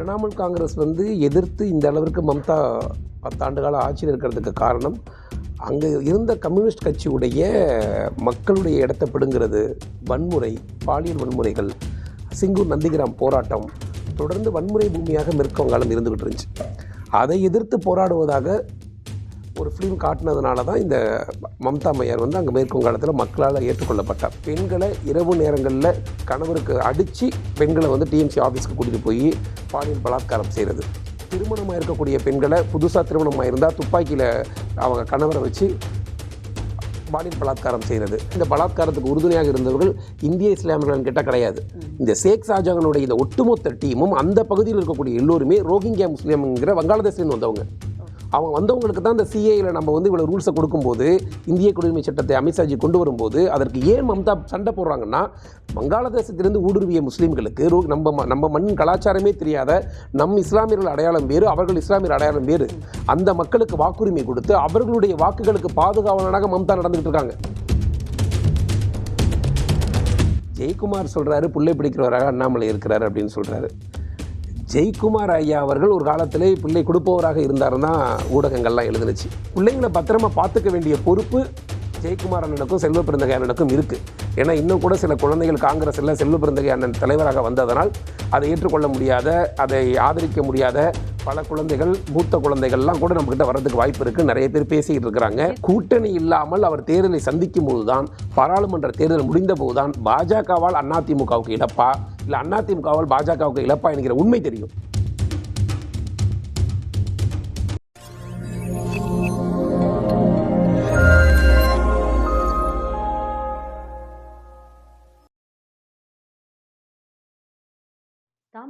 திரிணாமுல் காங்கிரஸ் வந்து எதிர்த்து இந்த அளவிற்கு மம்தா பத்தாண்டு கால ஆட்சியில் இருக்கிறதுக்கு காரணம் அங்கே இருந்த கம்யூனிஸ்ட் கட்சியுடைய மக்களுடைய இடத்தை பிடுங்கிறது வன்முறை பாலியல் வன்முறைகள் சிங்கூர் நந்திகிராம் போராட்டம் தொடர்ந்து வன்முறை பூமியாக மேற்கு இருந்துகிட்டு இருந்துச்சு. அதை எதிர்த்து போராடுவதாக ஒரு ஃபிலிம் காட்டினதுனால தான் இந்த மம்தா மையார் வந்து அங்கே மேற்கு வங்காளத்தில் மக்களால் ஏற்றுக்கொள்ளப்பட்டார் பெண்களை இரவு நேரங்களில் கணவருக்கு அடித்து பெண்களை வந்து டிஎம்சி ஆஃபீஸ்க்கு கூட்டிகிட்டு போய் பாலியல் பலாத்காரம் செய்கிறது திருமணமாக இருக்கக்கூடிய பெண்களை புதுசாக திருமணமாக இருந்தால் துப்பாக்கியில் அவங்க கணவரை வச்சு பாலியல் பலாத்காரம் செய்கிறது இந்த பலாத்காரத்துக்கு உறுதுணையாக இருந்தவர்கள் இந்திய இஸ்லாமியர்கள் கிட்ட கிடையாது. இந்த ஷேக் ஷாஜகானுடைய இந்த ஒட்டுமொத்த டீமும் அந்த பகுதியில் இருக்கக்கூடிய எல்லோருமே ரோஹிங்கியா முஸ்லீம்ங்கிற வங்காளதேசிலேருந்து வந்தவங்க. அவங்க வந்தவங்களுக்கு தான் இந்த சிஏயில் நம்ம வந்து இவ்வளோ ரூல்ஸை கொடுக்கும்போது இந்திய குடியுரிமை சட்டத்தை அமித்ஷாஜி கொண்டு வரும்போது அதற்கு ஏன் மம்தா சண்டை போடுறாங்கன்னா வங்காளதேசத்திலிருந்து ஊடுருவிய முஸ்லீம்களுக்கு நம்ம ம- நம்ம மண்ணின் கலாச்சாரமே தெரியாத நம் இஸ்லாமியர்கள் அடையாளம் வேறு அவர்கள் இஸ்லாமியர் அடையாளம் வேறு. அந்த மக்களுக்கு வாக்குரிமை கொடுத்து அவர்களுடைய வாக்குகளுக்கு பாதுகாவலனாக மம்தா நடந்துகிட்டு இருக்காங்க. ஜெயக்குமார் சொல்கிறாரு புள்ளை பிடிக்கிறவராக அண்ணாமலை இருக்கிறார் அப்படின்னு சொல்கிறாரு ஜெய்குமார் ஐயா அவர்கள் ஒரு காலத்திலே பிள்ளை கொடுப்பவராக இருந்தார் தான் ஊடகங்கள்லாம் எழுதுனுச்சு. பிள்ளைங்களை பத்திரமா பார்த்துக்க வேண்டிய பொறுப்பு ஜெயக்குமார் அண்ணனுக்கும் செல்வ பிறந்தகை அண்ணனுக்கும் இருக்குது ஏன்னா இன்னும் கூட சில குழந்தைகள் காங்கிரஸில் செல்வ பிறந்தகை அண்ணன் தலைவராக வந்ததனால் அதை ஏற்றுக்கொள்ள முடியாத அதை ஆதரிக்க முடியாத பல குழந்தைகள் மூத்த குழந்தைகள்லாம் கூட நம்மகிட்ட வர்றதுக்கு வாய்ப்பு இருக்குது நிறைய பேர் பேசிக்கிட்டு இருக்கிறாங்க. கூட்டணி இல்லாமல் அவர் தேர்தலை சந்திக்கும் போதுதான் பாராளுமன்ற தேர்தல் முடிந்த போதுதான் பாஜகவால் அதிமுகவுக்கு இழப்பா? இல்லை அதிமுகவால் பாஜகவுக்கு இழப்பா என்கிற உண்மை தெரியும்.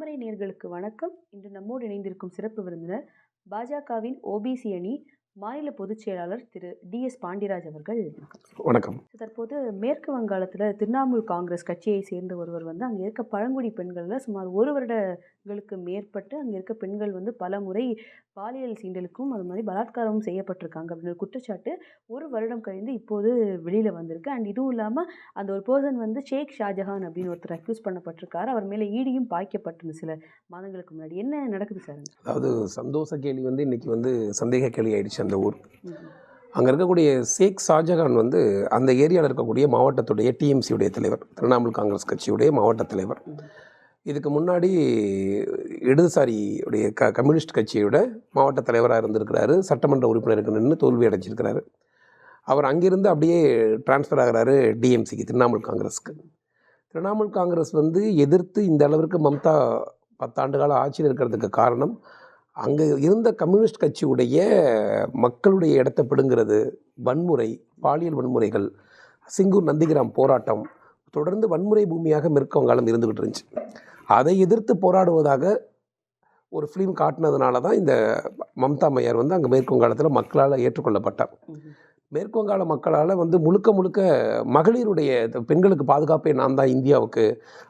தாமரை நேர்களுக்கு வணக்கம். இன்று நம்மோடு இணைந்திருக்கும் சிறப்பு விருந்தினர் பாஜகவின் ஓபிசி அணி மாநில பொதுச் செயலாளர் திரு டிஎஸ் பாண்டியராஜ் அவர்கள். வணக்கம். தற்போது மேற்கு வங்காளத்தில் திரிணாமுல் காங்கிரஸ் கட்சியை சேர்ந்த ஒருவர் வந்து அங்கே இருக்க பழங்குடி பெண்களில் சுமார் ஒரு வருடங்களுக்கு மேற்பட்டு அங்கே இருக்க பெண்கள் வந்து பல முறை பாலியல் சீண்டலுக்கும் அது மாதிரி பலாத்காரமும் செய்யப்பட்டிருக்காங்க அப்படின்ற குற்றச்சாட்டு ஒரு வருடம் கழிந்து இப்போது வெளியில் வந்திருக்கு. அண்ட் இதுவும் இல்லாமல் அந்த ஒரு பர்சன் வந்து ஷேக் ஷாஜஹான் அப்படின்னு ஒருத்தர் அக்யூஸ் பண்ணப்பட்டிருக்காரு. அவர் மேலே ஈடியும் பாய்க்கப்பட்டிருந்த சில மாதங்களுக்கு முன்னாடி. என்ன நடக்குது சார்? அதாவது சந்தோஷ கேள்வி வந்து இன்னைக்கு வந்து சந்தேக கேள்வி ஆயிடுச்சு. அந்த ஊர். அங்கே இருக்கக்கூடிய ஷேக் ஷாஜகான் வந்து அந்த ஏரியாவில் இருக்கக்கூடிய மாவட்டத்துடைய டிஎம்சியுடைய தலைவர். திரிணாமுல் காங்கிரஸ் கட்சியுடைய மாவட்ட தலைவர். இதுக்கு முன்னாடி இடதுசாரி உடைய க கம்யூனிஸ்ட் கட்சியோட மாவட்ட தலைவராக இருந்திருக்கிறாரு. சட்டமன்ற உறுப்பினருக்கு நின்று தோல்வி அடைஞ்சிருக்கிறாரு. அவர் அங்கிருந்து அப்படியே டிரான்ஸ்ஃபர் ஆகுறாரு டிஎம்சிக்கு திரிணாமுல் காங்கிரஸ்க்கு. திரிணாமுல் காங்கிரஸ் வந்து எதிர்த்து இந்த அளவிற்கு மம்தா பத்தாண்டு கால ஆட்சியில் இருக்கிறதுக்கு காரணம் அங்கே இருந்த கம்யூனிஸ்ட் கட்சியுடைய மக்களுடைய இடத்தை பிடுங்கிறது வன்முறை பாலியல் வன்முறைகள் சிங்கூர் நந்திகிராம் போராட்டம் தொடர்ந்து வன்முறை பூமியாக மேற்கு வங்காளம் இருந்துகிட்டு இருந்துச்சு. அதை எதிர்த்து போராடுவதாக ஒரு ஃபிலிம் காட்டினதுனால தான் இந்த மம்தா மையார் வந்து அங்கே மேற்கு வங்காளத்தில் மக்களால் ஏற்றுக்கொள்ளப்பட்டார். மேற்கு வங்காள மக்களால் வந்து முழுக்க முழுக்க மகளிருடைய பெண்களுக்கு பாதுகாப்பே நான் தான் இந்தியாவுக்கு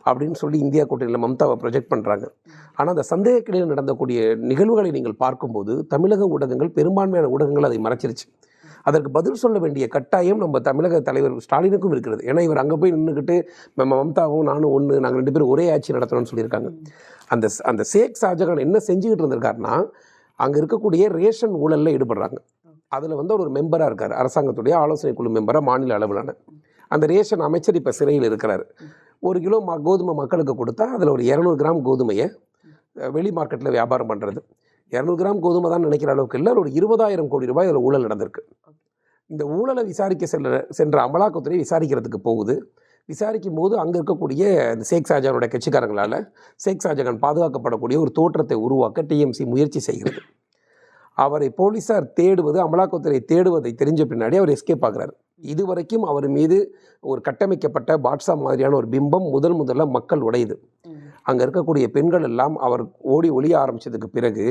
அப்படின்னு சொல்லி இந்தியா கூட்டணியில் மம்தாவை ப்ரொஜெக்ட் பண்ணுறாங்க ஆனால் அந்த சந்தேகக்கிடையில் நடந்தக்கூடிய நிகழ்வுகளை நீங்கள் பார்க்கும்போது தமிழக ஊடகங்கள் பெரும்பான்மையான ஊடகங்கள் அதை மறைச்சிருச்சு. அதற்கு பதில் சொல்ல வேண்டிய கட்டாயம் நம்ம தமிழக தலைவர் ஸ்டாலினுக்கும் இருக்கிறது. ஏன்னா இவர் அங்கே போய் நின்றுக்கிட்டு நம்ம மம்தாவும் நானும் ஒன்று நாங்கள் ரெண்டு பேரும் ஒரே ஆட்சி நடத்தணும்னு சொல்லியிருக்காங்க. அந்த அந்த ஷேக் ஷாஜகான் என்ன செஞ்சுக்கிட்டு இருந்திருக்காருன்னா அங்கே இருக்கக்கூடிய ரேஷன் ஊழலில் ஈடுபடுறாங்க. அதில் வந்து அவர் ஒரு மெம்பராக இருக்கார். அரசாங்கத்துடைய ஆலோசனை குழு மெம்பராக மாநில அளவிலான. அந்த ரேஷன் அமைச்சர் இப்போ சிறையில் இருக்கிறார். ஒரு கிலோ ம கோதுமை மக்களுக்கு கொடுத்தா அதில் ஒரு இரநூறு கிராம் கோதுமையை வெளி மார்க்கெட்டில் வியாபாரம் பண்ணுறது இரநூறு கிராம் கோதுமை தான் நினைக்கிற அளவுக்கு இல்லை. ஒரு இருபதாயிரம் கோடி ரூபாய் அதில் ஊழல் நடந்திருக்கு. இந்த ஊழலை விசாரிக்க செல்ல சென்ற அமலாக்கத்துறை விசாரிக்கிறதுக்கு போகுது. விசாரிக்கும் போது அங்கே இருக்கக்கூடிய இந்த ஷேக் ஷாஜகானுடைய கட்சிக்காரங்களால் ஷேக் ஷாஜகான் பாதுகாக்கப்படக்கூடிய ஒரு தோற்றத்தை உருவாக்க டிஎம்சி முயற்சி செய்கிறது. அவரை போலீசார் தேடுவது அமலாக்கத்துறை தேடுவதை தெரிஞ்ச பின்னாடி அவர் எஸ்கேப் ஆகுறாரு. இதுவரைக்கும் அவர் மீது ஒரு கட்டமைக்கப்பட்ட பாட்ஷா மாதிரியான ஒரு பிம்பம் முதல் முதல்ல மக்கள் உடையுது. அங்கே இருக்கக்கூடிய பெண்கள் எல்லாம் அவர் ஓடி ஒளிய ஆரம்பிச்சதுக்கு பிறகு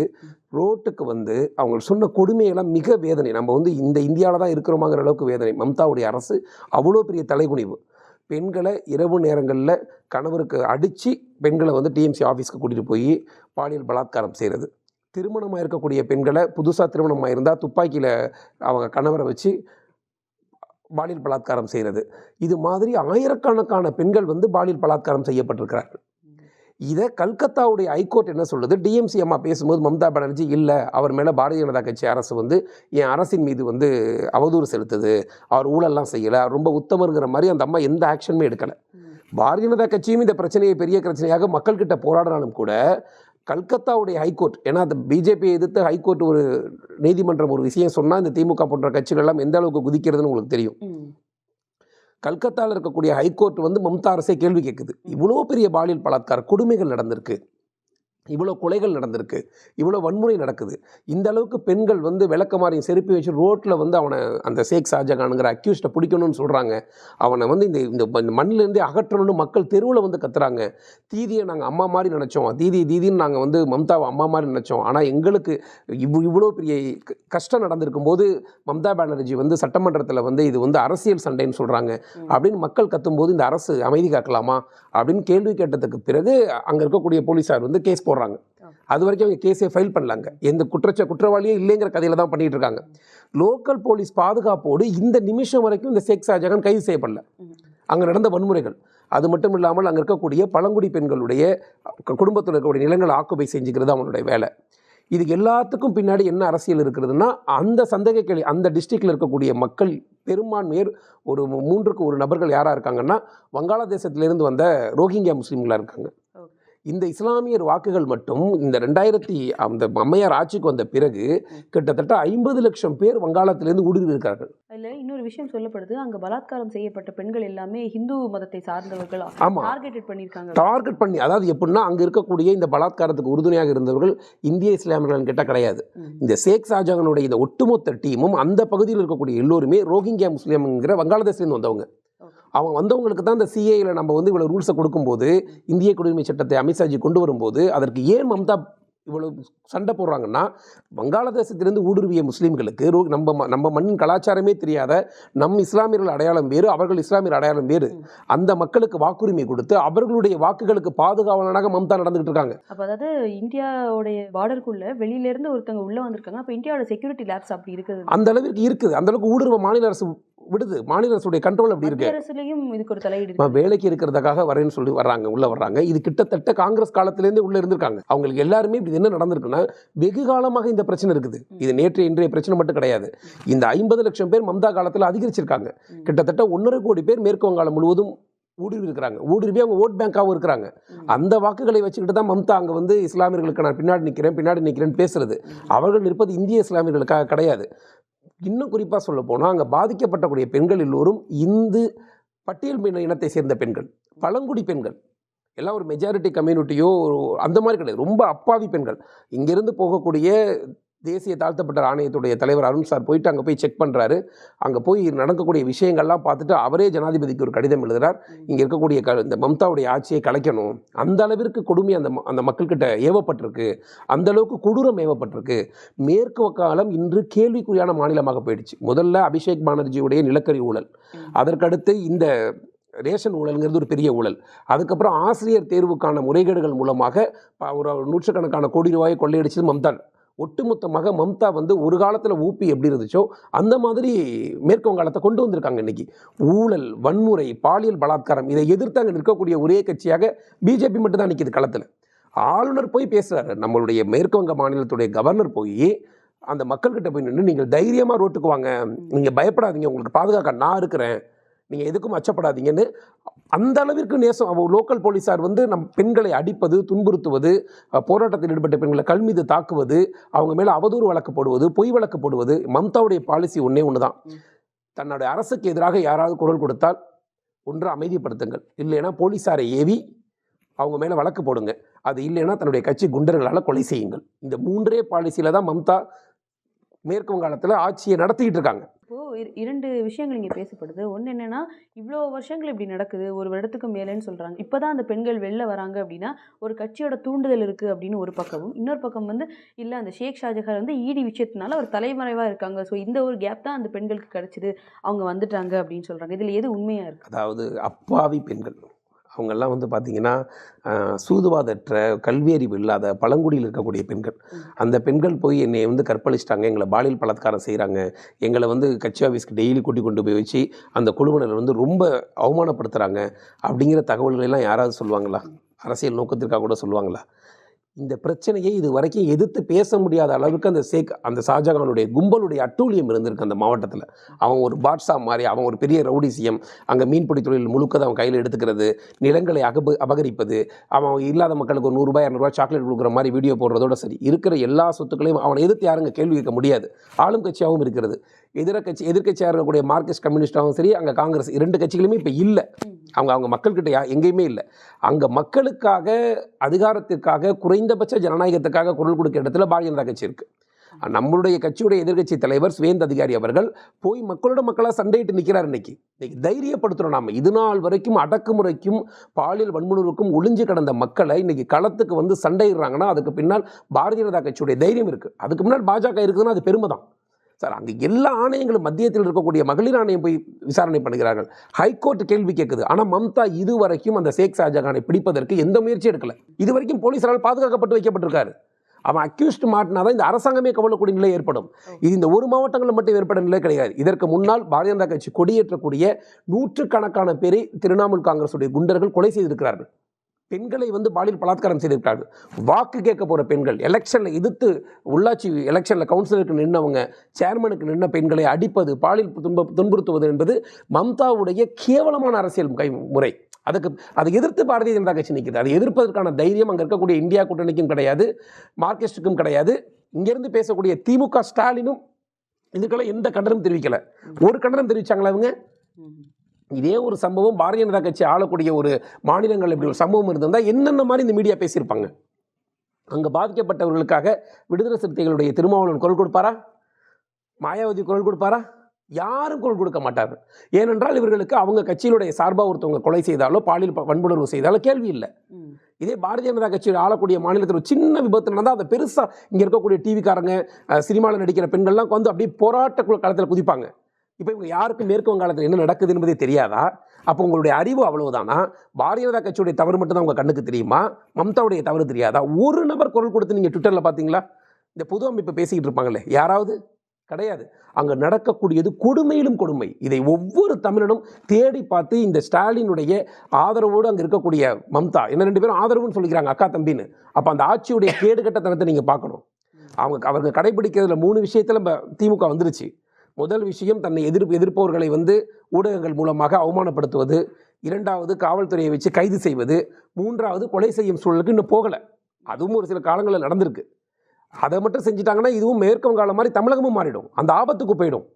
ரோட்டுக்கு வந்து அவங்க சொன்ன கொடுமையெல்லாம் மிக வேதனை. நம்ம வந்து இந்த இந்தியாவில் தான் இருக்கிறோமாங்கிற அளவுக்கு வேதனை. மம்தாவுடைய அரசு அவ்வளோ பெரிய தலைகுனிவு. பெண்களை இரவு நேரங்களில் கணவருக்கு அடித்து பெண்களை வந்து டிஎம்சி ஆஃபீஸ்க்கு கூட்டிகிட்டு போய் பாலியல் பலாத்காரம் செய்கிறது திருமணமாக இருக்கக்கூடிய பெண்களை புதுசாக திருமணமாக இருந்தால் துப்பாக்கியில் அவங்க கணவரை வச்சு பாலியல் பலாத்காரம் செய்கிறது இது மாதிரி ஆயிரக்கணக்கான பெண்கள் வந்து பாலியல் பலாத்காரம் செய்யப்பட்டிருக்கிறார்கள். இதை கல்கத்தாவுடைய ஹைகோர்ட் என்ன சொல்லுது? டிஎம்சி அம்மா பேசும்போது மம்தா பானர்ஜி இல்லை அவர் மேலே பாரதிய ஜனதா கட்சி அரசு வந்து என் அரசின் மீது வந்து அவதூறு செலுத்துது. அவர் ஊழல்லாம் செய்யலை. ரொம்ப உத்தமருங்கிற மாதிரி அந்த அம்மா எந்த ஆக்ஷனுமே எடுக்கலை. பாரதிய ஜனதா கட்சியும் இந்த பிரச்சனையை பெரிய பிரச்சனையாக மக்கள்கிட்ட போராடினாலும் கூட கல்கத்தாவுடைய ஹைகோர்ட் ஏன்னா அந்த பிஜேபியை எதிர்த்து ஹைகோர்ட் ஒரு நீதிமன்றம் ஒரு விஷயம் சொன்னால் இந்த திமுக போன்ற கட்சிகள்லாம் எந்த அளவுக்கு குதிக்கிறதுன்னு உங்களுக்கு தெரியும். கல்கத்தாவில் இருக்கக்கூடிய ஹைகோர்ட் வந்து மம்தா அரசே கேள்வி கேட்குது இவ்வளோ பெரிய பாலியல் பலாத்கார கொடுமைகள் நடந்திருக்கு. இவ்வளோ கொலைகள் நடந்திருக்கு இவ்வளோ வன்முறை நடக்குது. இந்த அளவுக்கு பெண்கள் வந்து விளக்கமாரியும் செருப்பி வச்சு ரோட்டில் வந்து அவனை அந்த ஷேக் ஷாஜகானுங்கிற அக்யூஸ்ட்டை பிடிக்கணும்னு சொல்கிறாங்க அவனை வந்து இந்த இந்த மண்ணிலேருந்தே அகற்றணும்னு மக்கள் தெருவில் வந்து கத்துறாங்க. தீதியை நாங்கள் அம்மா மாதிரி நினச்சோம். தீதி தீதின்னு நாங்கள் வந்து மம்தாவை அம்மா மாதிரி நினச்சோம். ஆனால் எங்களுக்கு இவ் இவ்வளோ பெரிய கஷ்டம் நடந்திருக்கும் போது மம்தா பானர்ஜி வந்து சட்டமன்றத்தில் வந்து இது வந்து அரசியல் சண்டைன்னு சொல்கிறாங்க அப்படின்னு மக்கள் கத்தும்போது இந்த அரசு அமைதி காக்கலாமா? அப்படின்னு கேள்வி கேட்டதுக்கு பிறகு அங்கே இருக்கக்கூடிய போலீஸார் வந்து கேஸ் போடுறாங்க. அது வரைக்கும் அவங்க கேஸே ஃபைல் பண்ணலாங்க எந்த குற்றச்ச குற்றவாளியே இல்லைங்கிற கதையில தான் பண்ணிட்டு இருக்காங்க. லோக்கல் போலீஸ் பாதுகாப்போடு இந்த நிமிஷம் வரைக்கும் இந்த ஷேக் ஷாஜகான் கைது செய்யப்படல. அங்கே நடந்த வன்முறைகள். அது மட்டும் இல்லாமல் அங்கே இருக்கக்கூடிய பழங்குடி பெண்களுடைய குடும்பத்தில் இருக்கக்கூடிய நிலங்களை ஆக்குபை செஞ்சுக்கிறது அவனுடைய வேலை. இதுக்கு எல்லாத்துக்கும் பின்னாடி என்ன அரசியல் இருக்கிறதுனா அந்த சந்தேக கேள்வி அந்த டிஸ்ட்ரிக்டில் இருக்கக்கூடிய மக்கள் பெரும்பான்மையர் ஒரு மூன்றுக்கு ஒரு நபர்கள் யாராக இருக்காங்கன்னா வங்காளதேசத்திலிருந்து வந்த ரோஹிங்கியா முஸ்லீம்களாக இருக்காங்க. இந்த இஸ்லாமியர் வாக்குகள் மட்டும் இந்த ரெண்டாயிரத்தி அந்த அம்மையார் ஆட்சிக்கு வந்த பிறகு கிட்டத்தட்ட ஐம்பது லட்சம் பேர் வங்காளத்திலிருந்து ஊடுருவி இருக்கார்கள் அதில் இன்னொரு விஷயம் சொல்லப்படுது அங்கே பலாத்காரம் செய்யப்பட்ட பெண்கள் எல்லாமே ஹிந்து மதத்தை சார்ந்தவர்கள் ஆமாம் டார்கெட்டட் பண்ணியிருக்காங்க. டார்கெட் பண்ணி அதாவது எப்படின்னா அங்கே இருக்கக்கூடிய இந்த பலாத்காரத்துக்கு உறுதுணையாக இருந்தவர்கள் இந்திய இஸ்லாமியர்கள் கிட்ட கிடையாது. இந்த ஷேக் ஷாஜகானுடைய இந்த ஒட்டுமொத்த டீமும் அந்த பகுதியில் இருக்கக்கூடிய எல்லோருமே ரோஹிங்கியா முஸ்லீம்ங்கிற வங்காளதேசிலேருந்து வந்தவங்க. அவங்க வந்தவங்களுக்கு தான் இந்த சிஏயில் நம்ம வந்து இவ்வளோ ரூல்ஸை கொடுக்கும்போது இந்திய குடியுரிமை சட்டத்தை அமித்ஷாஜி கொண்டு வரும்போது அதற்கு ஏன் மம்தா இவ்வளவு சண்டை போடுறாங்கன்னா வங்காளதேசத்திலிருந்து ஊடுருவிய முஸ்லீம்களுக்கு நம்ம நம்ம மண்ணின் கலாச்சாரமே தெரியாத நம் இஸ்லாமியர்கள் அடையாளம் வேறு அவர்கள் இஸ்லாமியர் அடையாளம் வேறு. அந்த மக்களுக்கு வாக்குரிமை கொடுத்து அவர்களுடைய வாக்குகளுக்கு பாதுகாவலனாக மம்தா நடந்துகிட்டு இருக்காங்க. அப்போ அதாவது இந்தியாவுடைய பார்டருக்குள்ள வெளியில இருந்து ஒருத்தவங்க உள்ள வந்திருக்காங்க. அப்போ இந்தியாவோட செக்யூரிட்டி லேப்ஸ் அப்படி இருக்குது. அந்த அளவிற்கு இருக்குது. அந்த அளவுக்கு ஊடுருவ மாநில அரசு விடுது. மாநில அரசுடைய கண்ட்ரோல் அப்படி இருக்கு. வேலைக்கு இருக்கிறதுக்காக வரேன்னு சொல்லி வர்றாங்க உள்ள வர்றாங்க. இது கிட்டத்தட்ட காங்கிரஸ் காலத்திலேருந்தே உள்ள இருந்திருக்காங்க. அவங்களுக்கு எல்லாருமே இப்படி என்ன நடந்திருக்குன்னா வெகு காலமாக இந்த பிரச்சனை இருக்குது. இது நேற்று இன்றைய பிரச்சனை மட்டும் கிடையாது. இந்த ஐம்பது லட்சம் பேர் மம்தா காலத்தில் அதிகரிச்சிருக்காங்க. கிட்டத்தட்ட ஒன்றரை கோடி பேர் மேற்கு வங்காளம் முழுவதும் ஊடுருவி இருக்கிறாங்க ஊடுருவி அவங்க ஓட் பேங்காகவும் இருக்கிறாங்க. அந்த வாக்குகளை வச்சுக்கிட்டு தான் மம்தா அங்கே வந்து இஸ்லாமியர்களுக்கு நான் பின்னாடி நிற்கிறேன் பின்னாடி நிற்கிறேன்னு பேசுறது. அவர்கள் நிற்பது இந்திய இஸ்லாமியர்களுக்காக கிடையாது. இன்னும் குறிப்பாக சொல்ல போனால் அங்கே பாதிக்கப்பட்டக்கூடிய பெண்கள் எல்லோரும் இந்து பட்டியல் மீன இனத்தை சேர்ந்த பெண்கள் பழங்குடி பெண்கள். எல்லாம் ஒரு மெஜாரிட்டி கம்யூனிட்டியோ அந்த மாதிரி கிடையாது. ரொம்ப அப்பாவி பெண்கள். இங்கேருந்து போகக்கூடிய தேசிய தாழ்த்தப்பட்ட ஆணையத்துடைய தலைவர் அருண் சார் போயிட்டு அங்கே போய் செக் பண்ணுறாரு அங்கே போய் நடக்கக்கூடிய விஷயங்கள்லாம் பார்த்துட்டு அவரே ஜனாதிபதிக்கு ஒரு கடிதம் எழுதுறார். இங்கே இருக்கக்கூடிய க இந்த மம்தாவுடைய ஆட்சியை கலைக்கணும். அந்த அளவிற்கு கொடுமை அந்த அந்த மக்கள்கிட்ட ஏவப்பட்டிருக்கு. அந்த அளவுக்கு கொடூரம் ஏவப்பட்டிருக்கு. மேற்கு வங்காளம் இன்று கேள்விக்குறியான மாநிலமாக போயிடுச்சு. முதல்ல அபிஷேக் பானர்ஜியுடைய நிலக்கரி ஊழல். அதற்கடுத்து இந்த ரேஷன் ஊழல்ங்கிறது ஒரு பெரிய ஊழல். அதுக்கப்புறம் ஆசிரியர் தேர்வுக்கான முறைகேடுகள் மூலமாக ஒரு நூற்றுக்கணக்கான கோடி ரூபாயை கொள்ளையடிச்சது மம்தா ஒட்டுமொத்தமாக மம்தா வந்து ஒரு காலத்தில் ஊப்பி எப்படி இருந்துச்சோ அந்த மாதிரி மேற்கு வங்காளத்தை கொண்டு வந்திருக்காங்க இன்னைக்கு. ஊழல் வன்முறை பாலியல் பலாத்காரம் இதை எதிர்த்து அங்கே நிற்கக்கூடிய ஒரே கட்சியாக பிஜேபி மட்டும்தான் நிற்கிது களத்தில். ஆளுநர் போய் பேசுகிறாரு நம்மளுடைய மேற்கு வங்க மாநிலத்துடைய கவர்னர் போய் அந்த மக்கள்கிட்ட போய் நின்று நீங்கள் தைரியமாக ரோட்டுக்கு வாங்க. நீங்கள் பயப்படாதீங்க. உங்களுக்கு பாதுகாக்க நான் இருக்கிறேன். நீங்கள் எதுக்கும் அச்சப்படாதீங்கன்னு அந்த அளவிற்கு நேசம். அவ லோக்கல் போலீஸார் வந்து நம் பெண்களை அடிப்பது துன்புறுத்துவது போராட்டத்தில் ஈடுபட்ட பெண்களை கல் மீது தாக்குவது அவங்க மேலே அவதூறு வழக்கு போடுவது பொய் வழக்கு போடுவது மம்தாவுடைய பாலிசி ஒன்றே ஒன்று தான். தன்னுடைய அரசுக்கு எதிராக யாராவது குரல் கொடுத்தால் ஒன்று அமைதிப்படுத்துங்கள். இல்லைன்னா போலீஸாரை ஏவி அவங்க மேலே வழக்கு போடுங்க. அது இல்லைன்னா தன்னுடைய கட்சி குண்டர்களால் கொலை செய்யுங்கள். இந்த மூன்றே பாலிசியில் தான் மம்தா மேற்கு வங்காளத்தில் ஆட்சியை நடத்திக்கிட்டு இருக்காங்க. இப்போது இரண்டு விஷயங்கள் இங்கே பேசப்படுது. ஒன்று என்னென்னா இவ்வளோ வருஷங்கள் இப்படி நடக்குது ஒரு வருடத்துக்கு மேலேன்னு சொல்கிறாங்க இப்போ தான் அந்த பெண்கள் வெளில வராங்க அப்படின்னா ஒரு கட்சியோட தூண்டுதல் இருக்குது அப்படின்னு ஒரு பக்கமும் இன்னொரு பக்கம் வந்து இல்லை அந்த ஷேக் ஷாஜஹான் வந்து ஈடி விஷயத்தினால ஒரு தலைமறைவாக இருக்காங்க. ஸோ இந்த ஒரு கேப் தான் அந்த பெண்களுக்கு கிடச்சிது. அவங்க வந்துட்டாங்க அப்படின்னு சொல்கிறாங்க இதில் எது உண்மையாக இருக்குது அதாவது அப்பாவி பெண்கள். அவங்கெல்லாம் வந்து பார்த்திங்கன்னா சூதுவாதற்ற கல்வியறிவு இல்லாத பழங்குடியில் இருக்கக்கூடிய பெண்கள். அந்த பெண்கள் போய் என்னை வந்து கற்பழிச்சிட்டாங்க. எங்களை பாலியல் பலாத்காரம் செய்கிறாங்க எங்களை வந்து கட்சி ஆஃபீஸ்க்கு டெய்லி கூட்டி கொண்டு போய் வச்சு அந்த குழுவினர் வந்து ரொம்ப அவமானப்படுத்துகிறாங்க அப்படிங்கிற தகவல்கள் எல்லாம் யாராவது சொல்லுவாங்களா? அரசியல் நோக்கத்திற்காக கூட சொல்லுவாங்களா? இந்த பிரச்சனையை இது வரைக்கும் எதிர்த்து பேச முடியாத அளவுக்கு அந்த சேக் அந்த ஷாஜகானுடைய கும்பலுடைய அட்டூழியம் இருந்திருக்கு அந்த மாவட்டத்தில். அவன் ஒரு பாட்ஷா மாதிரி அவன் ஒரு பெரிய ரவுடிசியம் அங்கே மீன்பிடி தொழில் முழுக்கதை அவன் கையில் எடுத்துக்கிறது. நிலங்களை அகப அபகரிப்பது. அவன் இல்லாத மக்களுக்கு ஒரு நூறுரூபாய் இரநூறுவா சாக்லேட் கொடுக்குற மாதிரி வீடியோ போடுறதோட சரி. இருக்கிற எல்லா சொத்துக்களையும் அவனை எதிர்த்து யாருங்க கேள்வி கேட்க முடியாது. ஆளும் கட்சியாகவும் இருக்கிறது. எதிர்க்கட்சி எதிர்கட்சியாக இருக்கக்கூடிய மார்க்சிஸ்ட் கம்யூனிஸ்டாகவும் சரி அங்கே காங்கிரஸ் இரண்டு கட்சிகளுமே இப்போ இல்லை. அவங்க அவங்க மக்கள்கிட்ட யா எங்கேயுமே இல்லை. அங்கே மக்களுக்காக அதிகாரத்திற்காக குறைந்தபட்ச ஜனநாயகத்துக்காக குரல் கொடுக்க இடத்துல பாரதிய ஜனதா கட்சி இருக்குது நம்மளுடைய கட்சியுடைய எதிர்க்கட்சி தலைவர் சுவேந்த் அதிகாரி அவர்கள் போய் மக்களோட மக்களாக சண்டையிட்டு நிற்கிறார் இன்னைக்கு. இன்னைக்கு தைரியப்படுத்துகிறோம் நாம. இது நாள் வரைக்கும் அடக்குமுறைக்கும் பாலியல் வன்முறைக்கும் ஒளிஞ்சு கிடந்த மக்களை இன்னைக்கு களத்துக்கு வந்து சண்டையிடுறாங்கன்னா அதுக்கு பின்னால் பாரதிய ஜனதா கட்சியுடைய தைரியம் இருக்குது அதுக்கு முன்னால் பாஜக இருக்குதுன்னா அது பெருமை தான் சார் அங்கே எல்லா ஆணையங்களும் மத்தியத்தில் இருக்கக்கூடிய மகளிர் ஆணையம் போய் விசாரணை பண்ணுகிறார்கள். ஹைகோர்ட் கேள்வி கேட்குது. ஆனால் மம்தா இதுவரைக்கும் அந்த ஷேக் ஷாஜகானை பிடிப்பதற்கு எந்த முயற்சியும் எடுக்கல. இதுவரைக்கும் போலீசாரால் பாதுகாக்கப்பட்டு வைக்கப்பட்டிருக்காரு. அவன் அக்யூஸ்ட் மாட்டினா தான் இந்த அரசாங்கமே கவலைக்கூடிய நிலை ஏற்படும். இது இந்த ஒரு மாவட்டங்களில் மட்டும் ஏற்பட நிலை கிடையாது. இதற்கு முன்னால் பாரதிய ஜனதா கட்சி கொடியேற்றக்கூடிய நூற்றுக்கணக்கான பேரை திரிணாமுல் காங்கிரசுடைய குண்டர்கள் கொலை செய்திருக்கிறார்கள். பெண்களை வந்து பாலியல் பலாத்காரம் செய்திருக்கிறார்கள். வாக்கு கேட்க போகிற பெண்கள் எலெக்ஷனில் எதிர்த்து உள்ளாட்சி எலெக்ஷனில் கவுன்சிலருக்கு நின்றவங்க சேர்மனுக்கு நின்ற பெண்களை அடிப்பது பாலியல் துன்ப துன்புறுத்துவது என்பது மம்தாவுடைய கேவலமான அரசியல் கை முறை. அதுக்கு அதை எதிர்த்து பாரதிய ஜனதா கட்சி நிற்குது அதை எதிர்ப்பதற்கான தைரியம் அங்கே இருக்கக்கூடிய இந்தியா கூட்டணிக்கும் கிடையாது மார்க்சிஸ்டுக்கும் கிடையாது. இங்கேருந்து பேசக்கூடிய திமுக ஸ்டாலினும் இதுக்கெல்லாம் எந்த கண்டனம் தெரிவிக்கலை. ஒரு கண்டனம் தெரிவித்தாங்களா அவங்க இதே ஒரு சம்பவம் பாரதிய ஜனதா கட்சி ஆளக்கூடிய ஒரு மாநிலங்கள் இப்படி ஒரு சம்பவம் இருந்திருந்தால் என்னென்ன மாதிரி இந்த மீடியா பேசியிருப்பாங்க? அங்கே பாதிக்கப்பட்டவர்களுக்காக விடுதலை சிறுத்தைகளுடைய திருமாவளவன் குரல் கொடுப்பாரா? மாயாவதி குரல் கொடுப்பாரா? யாரும் குரல் கொடுக்க மாட்டார்கள். ஏனென்றால் இவர்களுக்கு அவங்க கட்சியினுடைய சார்பாக ஒருத்தவங்க கொலை செய்தாலோ பாலியல் வன்புணர்வு செய்தாலோ கேள்வி இல்லை. இதே பாரதிய ஜனதா கட்சியில் ஆளக்கூடிய மாநிலத்தில் ஒரு சின்ன விபத்து நடந்தால் அதை பெருசாக இங்கே இருக்கக்கூடிய டிவிக்காரங்க சினிமாவில் நடிக்கிற பெண்கள்லாம் வந்து அப்படியே போராட்ட கு- களத்தில் குதிப்பாங்க. இப்போ இவங்க யாருக்கும் மேற்கு வங்காளத்தில் என்ன நடக்குது என்பதே தெரியாதா? அப்போ உங்களுடைய அறிவு அவ்வளவுதானா? பாரதிய ஜனதா கட்சியுடைய தவறு மட்டும்தான் உங்கள் கண்ணுக்கு தெரியுமா? மம்தாவுடைய தவறு தெரியாதா? ஒரு நபர் குரல் கொடுத்து நீங்கள் ட்விட்டரில் பார்த்தீங்களா இந்த பொது அமைப்பு பேசிக்கிட்டு இருப்பாங்களே யாராவது? கிடையாது. அங்கே நடக்கக்கூடியது கொடுமையிலும் கொடுமை. இதை ஒவ்வொரு தமிழனும் தேடி பார்த்து இந்த ஸ்டாலினுடைய ஆதரவோடு அங்கே இருக்கக்கூடிய மம்தா என்ன ரெண்டு பேரும் ஆதரவுன்னு சொல்லிக்கிறாங்க அக்கா தம்பின்னு. அப்போ அந்த ஆட்சியுடைய கேடுகட்டத்தனத்தை நீங்கள் பார்க்கணும். அவங்க அவங்க கடைபிடிக்கிறதுல மூணு விஷயத்தில் நம்ம திமுக வந்துருச்சு. முதல் விஷயம் தன்னை எதிர்ப்பு எதிர்ப்பவர்களை வந்து ஊடகங்கள் மூலமாக அவமானப்படுத்துவது. இரண்டாவது காவல்துறையை வச்சு கைது செய்வது. மூன்றாவது கொலை செய்யும் சூழலுக்கு இன்னும் போகலை. அதுவும் ஒரு சில காலங்களில் நடந்திருக்கு. அதை மட்டும் செஞ்சிட்டாங்கன்னா இதுவும் மேற்கு வங்காளம் மாதிரி தமிழகமும் மாறிடும். அந்த ஆபத்துக்கு போயிடும்.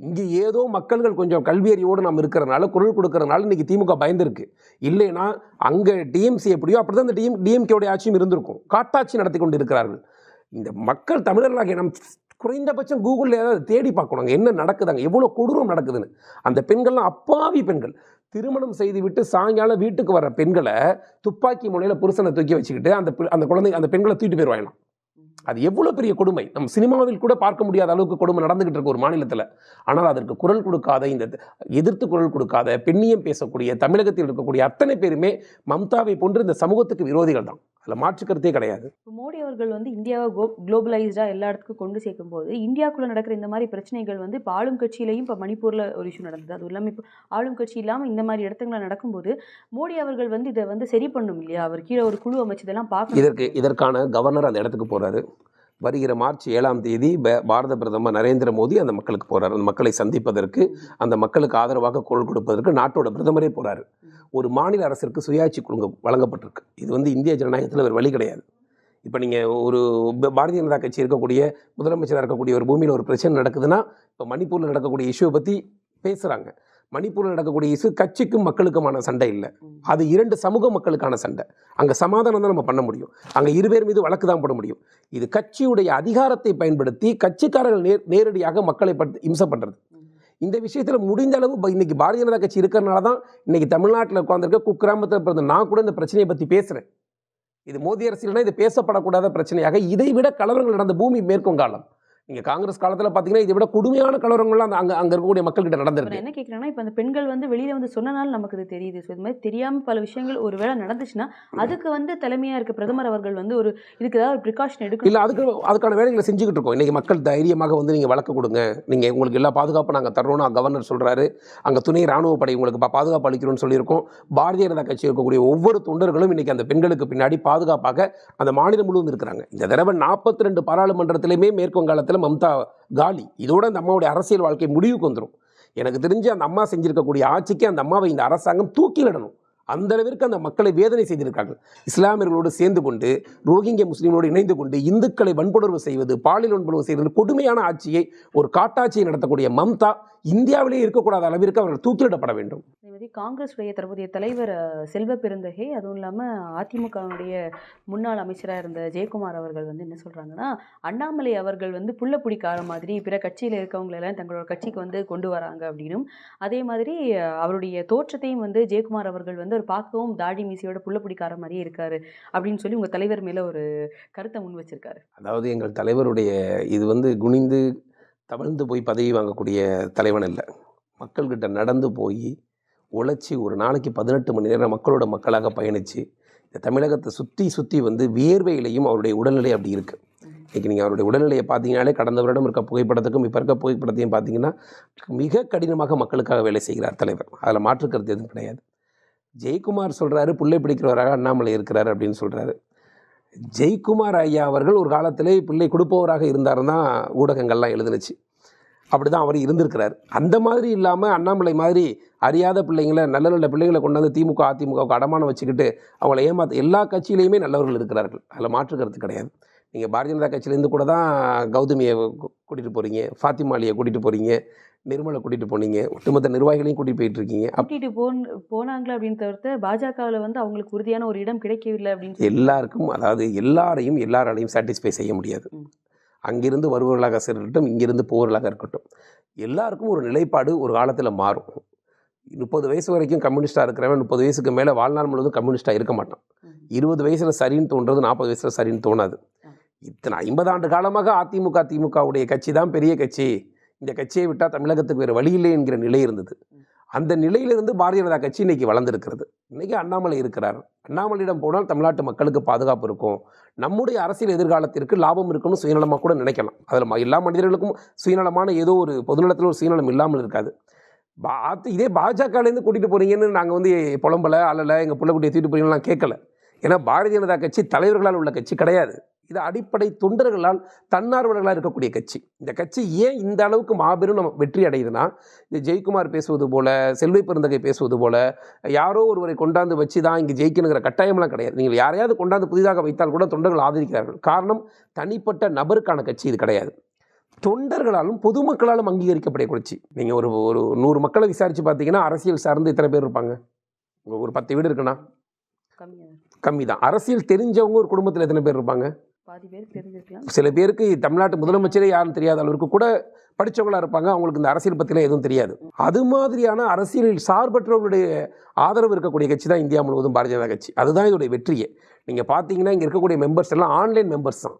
இங்கே ஏதோ மக்கள்கள் கொஞ்சம் கல்வியறிவோடு நம்ம இருக்கிறனால குரல் கொடுக்கறனால இன்றைக்கி திமுக பயந்துருக்கு. இல்லைன்னா அங்கே டிஎம்சி எப்படியோ அப்படி தான் அந்த டிஎம் டிஎம்கேவுடைய ஆட்சியும் இருந்திருக்கும். காட்டாட்சி நடத்தி கொண்டு இருக்கிறார்கள் இந்த மக்கள் தமிழர்களாகிய நம் குறைந்தபட்சம் கூகுளில் ஏதாவது தேடி பார்க்கணுங்க. என்ன நடக்குதாங்க? எவ்வளோ கொடூரம் நடக்குதுன்னு. அந்த பெண்கள்லாம் அப்பாவி பெண்கள். திருமணம் செய்துவிட்டு சாயங்காலம் வீட்டுக்கு வர பெண்களை துப்பாக்கி முனையில் புருஷனை தூக்கி வச்சுக்கிட்டு அந்த அந்த குழந்தை அந்த பெண்களை தூக்கிட்டு போயிடுவாங்களாம் அது எவ்வளோ பெரிய கொடுமை. நம்ம சினிமாவில் கூட பார்க்க முடியாத அளவுக்கு கொடுமை நடந்துகிட்டு இருக்கு ஒரு மாநிலத்தில். ஆனால் அதற்கு குரல் கொடுக்காத இந்த எதிர்த்து குரல் கொடுக்காத பெண்ணியம் பேசக்கூடிய தமிழகத்தில் இருக்கக்கூடிய அத்தனை பேருமே மம்தாவை போன்று இந்த சமூகத்துக்கு விரோதிகள் தான். அதில் மாற்று கருத்தே கிடையாது. மோடி அவர்கள் வந்து இந்தியாவை கோ குளோபலைஸ்டாக எல்லா இடத்துக்கும் கொண்டு சேர்க்கும்போது இந்தியாக்குள்ளே நடக்கிற இந்த மாதிரி பிரச்சனைகள் வந்து இப்போ ஆளும் கட்சியிலையும் இப்போ மணிப்பூரில் ஒரு இஷ்யூ நடந்தது. அதுவும் இல்லாமல் இப்போ ஆளும் கட்சி இல்லாமல் இந்த மாதிரி இடத்துங்கள நடக்கும்போது மோடி அவர்கள் வந்து இதை வந்து சரி பண்ணும் இல்லையா? அவர் கீழே ஒரு குழு அமைச்சு இதெல்லாம் பார்க்கணும். இதற்கு இதற்கான கவர்னர் அந்த இடத்துக்கு போறாரு. வருகிற மார்ச் ஏழாம் தேதி பாரத பிரதமர் நரேந்திர மோடி அந்த மக்களுக்கு போகிறார் அந்த மக்களை சந்திப்பதற்கு அந்த மக்களுக்கு ஆதரவாக குரல் கொடுப்பதற்கு நாட்டோட பிரதமரே போகிறார் ஒரு மாநில அரசிற்கு சுயாட்சி கொடுங்க வழங்கப்பட்டிருக்கு. இது வந்து இந்திய ஜனநாயகத்தில் ஒரு வழி கிடையாது. இப்போ நீங்கள் ஒரு பாரதிய ஜனதா கட்சி இருக்கக்கூடிய முதலமைச்சராக இருக்கக்கூடிய ஒரு பூமியில் ஒரு பிரச்சனை நடக்குதுன்னா இப்போ மணிப்பூரில் நடக்கக்கூடிய இஷ்யூவை பற்றி பேசுகிறாங்க மணிப்பூரில் நடக்கக்கூடிய இஷ்யூ கட்சிக்கும் மக்களுக்குமான சண்டை இல்லை. அது இரண்டு சமூக மக்களுக்கான சண்டை. அங்கே சமாதானம் தான் நம்ம பண்ண முடியும். அங்கே இருவேர் மீது வழக்கு தான் போட முடியும். இது கட்சியுடைய அதிகாரத்தை பயன்படுத்தி கட்சிக்காரர்கள் நேர் நேரடியாக மக்களை படுத்து இம்சை பண்ணுறது இந்த விஷயத்தில் முடிந்த அளவு இன்னைக்கு பாரதிய ஜனதா கட்சி இருக்கிறனால தான் இன்னைக்கு தமிழ்நாட்டில் உட்காந்துருக்க குக்கிராமத்தில் பிறந்த நான் கூட இந்த பிரச்சனையை பற்றி பேசுகிறேன் இது மோடி அரசியல்னா இது பேசப்படக்கூடாத பிரச்சனையாக இதை விட கலவரங்கள் நடந்த பூமி மேற்கு வங்காளம் நீங்கள் காங்கிரஸ் காலத்தில் பார்த்தீங்கன்னா இதை விட கொடுமையான கலவரங்கள்லாம் அந்த அங்கே அங்கே இருக்கக்கூடிய மக்கள்கிட்ட நடந்திருக்கு. என்ன கேட்குறேன்னா இப்போ அந்த பெண்கள் வந்து வெளியில் வந்து சொன்னனால நமக்கு இது தெரியுது. ஸோ இது மாதிரி தெரியாமல் பல விஷயங்கள் ஒரு வேளை நடந்துச்சுன்னா அதுக்கு வந்து தலைமையாக இருக்க பிரதமர் அவர்கள் வந்து ஒரு இதுக்கு ஏதாவது ஒரு ப்ரிகாஷன் எடுக்கணும். இல்லை அதுக்கு அதுக்கான வேலைகளை செஞ்சுக்கிட்டு இருக்கோம். இன்றைக்கி மக்கள் தைரியமாக வந்து நீங்கள் வழக்கு கொடுங்க. நீங்கள் உங்களுக்கு எல்லா பாதுகாப்பும் நாங்கள் தர்றோம்னு கவர்னர் சொல்கிறாரு அங்கே துணை ராணுவ படை உங்களுக்கு பாதுகாப்பு அளிக்கிறோம்னு சொல்லியிருக்கோம். பாரதிய ஜனதா கட்சி இருக்கக்கூடிய ஒவ்வொரு தொண்டர்களும் இன்றைக்கி அந்த பெண்களுக்கு பின்னாடி பாதுகாப்பாக அந்த மாநிலம் முழுவதும் இருக்கிறாங்க. இந்த தடவை நாற்பத்தி ரெண்டு பாராளுமன்றத்திலையுமே மேற்கு மம்தா காலி. இதோட அந்த அம்மாவுடைய அரசியல் வாழ்க்கை முடிவுக்கு வந்துடும் எனக்கு தெரிஞ்சு அந்த அம்மா செஞ்சிருக்கக்கூடிய ஆட்சிக்கு அந்த அம்மாவை இந்த அரசாங்கம் தூக்கிலிடணும். அந்த அளவிற்கு அந்த மக்களை வேதனை செய்திருக்கார்கள். இஸ்லாமியர்களோடு சேர்ந்து கொண்டு ரோஹிங்கிய முஸ்லீம்களோடு இணைந்து கொண்டு இந்துக்களை வன்புணர்வு செய்வது பாலியல் வன்புணர்வு செய்வது கொடுமையான ஆட்சியை ஒரு காட்டாட்சியை நடத்தக்கூடிய மம்தா இந்தியாவிலே இருக்கக்கூடாத அளவிற்கு அவர்கள் தூக்கிலிடப்பட வேண்டும். காங்கிரஸுடைய மாதிரி காங்கிரஸ் உடைய தற்போதைய தலைவர் செல்வ பெருந்தகை அதுவும் இல்லாமல் அதிமுகவுடைய முன்னாள் அமைச்சராக இருந்த ஜெயக்குமார் அவர்கள் வந்து என்ன சொல்கிறாங்கன்னா அண்ணாமலை அவர்கள் வந்து புள்ள பிடிக்கார மாதிரி பிற கட்சியில் இருக்கவங்களெல்லாம் தங்களோட கட்சிக்கு வந்து கொண்டு வராங்க அப்படின்னும். அதே மாதிரி அவருடைய தோற்றத்தையும் வந்து ஜெயக்குமார் அவர்கள் வந்து தலைவர் பார்க்கவும் தாடி மீசையோட புள்ள பிடிக்கார மாதிரியே இருக்காரு அப்படின்னு சொல்லி உங்கள் தலைவர் மேலே ஒரு கருத்தை முன் வச்சிருக்காரு. அதாவது எங்கள் தலைவருடைய இது வந்து குனிந்து தவழ்ந்து போய் பதவி வாங்கக்கூடிய தலைவன் இல்லை மக்கள்கிட்ட நடந்து போய் உழைச்சி ஒரு நாளைக்கு பதினெட்டு மணி நேரம் மக்களோட மக்களாக பயணித்து இந்த தமிழகத்தை சுற்றி சுற்றி வந்து வியர்வையிலையும் அவருடைய உடல்நிலை அப்படி இருக்குது இன்றைக்கி நீங்கள் அவருடைய உடல்நிலையை பார்த்தீங்கனாலே கடந்த வருடம் இருக்க புகைப்படத்துக்கும் இப்போ இருக்க புகைப்படத்தையும் பார்த்தீங்கன்னா மிக கடினமாக மக்களுக்காக வேலை செய்கிறார் தலைவர். அதில் மாற்றுக்கிறது எதுவும் கிடையாது. ஜெயக்குமார் சொல்கிறாரு பிள்ளை பிடிக்கிறவராக அண்ணாமலை இருக்கிறார் அப்படின்னு சொல்கிறாரு ஜெய்குமார் ஐயா அவர்கள் ஒரு காலத்திலே பிள்ளை கொடுப்பவராக இருந்தாருன்னா ஊடகங்கள்லாம் எழுதுனுச்சு. அப்படி தான் அவர் இருந்திருக்கிறார். அந்த மாதிரி இல்லாமல் அண்ணாமலை மாதிரி அறியாத பிள்ளைங்களை நல்ல நல்ல பிள்ளைகளை கொண்டாந்து திமுக அதிமுகவுக்கு அடமானம் வச்சுக்கிட்டு அவங்கள ஏமாத்த எல்லா கட்சியிலையுமே நல்லவர்கள் இருக்கிறார்கள். அதில் மாற்று கருத்து கிடையாது. நீங்கள் பாரதிய ஜனதா கட்சியிலேருந்து கூட தான் கௌதமியை கூட்டிகிட்டு போகிறீங்க ஃபாத்திமாலியை கூட்டிகிட்டு போகிறீங்க நிர்மலை கூட்டிகிட்டு போனீங்க ஒட்டுமொத்த நிர்வாகிகளையும் கூட்டிகிட்டு போயிட்டு இருக்கீங்க போன் போனாங்களே அப்படின்னு தவிர்த்து பாஜகவில் வந்து அவங்களுக்கு உறுதியான ஒரு இடம் கிடைக்கவில்லை அப்படின்னு எல்லாருக்கும் அதாவது எல்லாரையும் எல்லாராலையும் சாட்டிஸ்ஃபை செய்ய முடியாது. அங்கிருந்து வருபவர்களாக இருக்கட்டும் இங்கிருந்து போவர்களாக இருக்கட்டும் எல்லாருக்கும் ஒரு நிலைப்பாடு ஒரு காலத்தில் மாறும் முப்பது வயசு வரைக்கும் கம்யூனிஸ்டாக இருக்கிறவன் முப்பது வயசுக்கு மேலே வாழ்நாள் முழுவதும் கம்யூனிஸ்டாக இருக்க மாட்டான். இருபது வயசில் சரின்னு தோன்றது நாற்பது வயசில் சரின்னு தோணாது. இத்தனை ஐம்பது ஆண்டு காலமாக அதிமுக திமுகவுடைய கட்சி தான் பெரிய கட்சி. இந்த கட்சியை விட்டால் தமிழகத்துக்கு வேறு வழி இல்லை என்கிற நிலை இருந்தது. அந்த நிலையிலிருந்து பாரதிய ஜனதா கட்சி இன்னைக்கு வளர்ந்துருக்கிறது. இன்னைக்கு அண்ணாமலை இருக்கிறார். அண்ணாமலையிடம் போனால் தமிழ்நாட்டு மக்களுக்கு பாதுகாப்பு இருக்கும். நம்முடைய அரசியல் எதிர்காலத்திற்கு லாபம் இருக்கும்னு சுயநலமாக கூட நினைக்கலாம். அதில் எல்லா மனிதர்களுக்கும் சுயநலமான ஏதோ ஒரு பொதுநலத்தில் ஒரு சுயநலம் இல்லாமல் இருக்காது. பா அத்து- இதே பாஜகலேருந்து கூட்டிகிட்டு போகிறீங்கன்னு நாங்கள் வந்து புலம்பலை அல்லலை எங்கள் பிள்ளைக்குட்டியை தூக்கிட்டு போறீங்கன்னு கேட்கல ஏன்னா பாரதிய ஜனதா கட்சி தலைவர்களால் உள்ள கட்சி கிடையாது. இது அடிப்படை தொண்டர்களால் தன்னார்வலர்களாக இருக்கக்கூடிய கட்சி. இந்த கட்சி ஏன் இந்த அளவுக்கு மாபெரும் நம்ம வெற்றி அடையுதுன்னா இந்த ஜெயக்குமார் பேசுவது போல செல்வை பெருந்தகை பேசுவது போல யாரோ ஒருவரை கொண்டாந்து வச்சு தான் இங்கே ஜெயிக்கணுங்கிற கட்டாயம்லாம் கிடையாது. நீங்கள் யாரையாவது கொண்டாந்து புதிதாக வைத்தால் கூட தொண்டர்கள் ஆதரிக்கிறார்கள். காரணம் தனிப்பட்ட நபருக்கான கட்சி இது கிடையாது. தொண்டர்களாலும் பொதுமக்களாலும் அங்கீகரிக்கப்படைய கட்சி. நீங்கள் ஒரு ஒரு நூறு மக்களை விசாரித்து பார்த்தீங்கன்னா அரசியல் சார்ந்து இத்தனை பேர் இருப்பாங்க? ஒரு பத்து வீடு கம்மியாக கம்மி தான் அரசியல் தெரிஞ்சவங்க ஒரு குடும்பத்தில் எத்தனை பேர் இருப்பாங்க? பாதி பேருக்கு தெரிஞ்சிருக்கலாம். சில பேருக்கு தமிழ்நாட்டு முதலமைச்சரே யாரும் தெரியாத அளவுக்கு கூட படித்தவங்களா இருப்பாங்க. அவங்களுக்கு இந்த அரசியல் பற்றிலாம் எதுவும் தெரியாது. அது மாதிரியான அரசியலில் சார்பற்றவர்களுடைய ஆதரவு இருக்கக்கூடிய கட்சி தான் இந்தியா முழுவதும் பாரதிய ஜனதா கட்சி. அதுதான் இதோடைய வெற்றியே. நீங்கள் பார்த்தீங்கன்னா இங்கே இருக்கக்கூடிய மெம்பர்ஸ் எல்லாம் ஆன்லைன் மெம்பர்ஸ் தான்.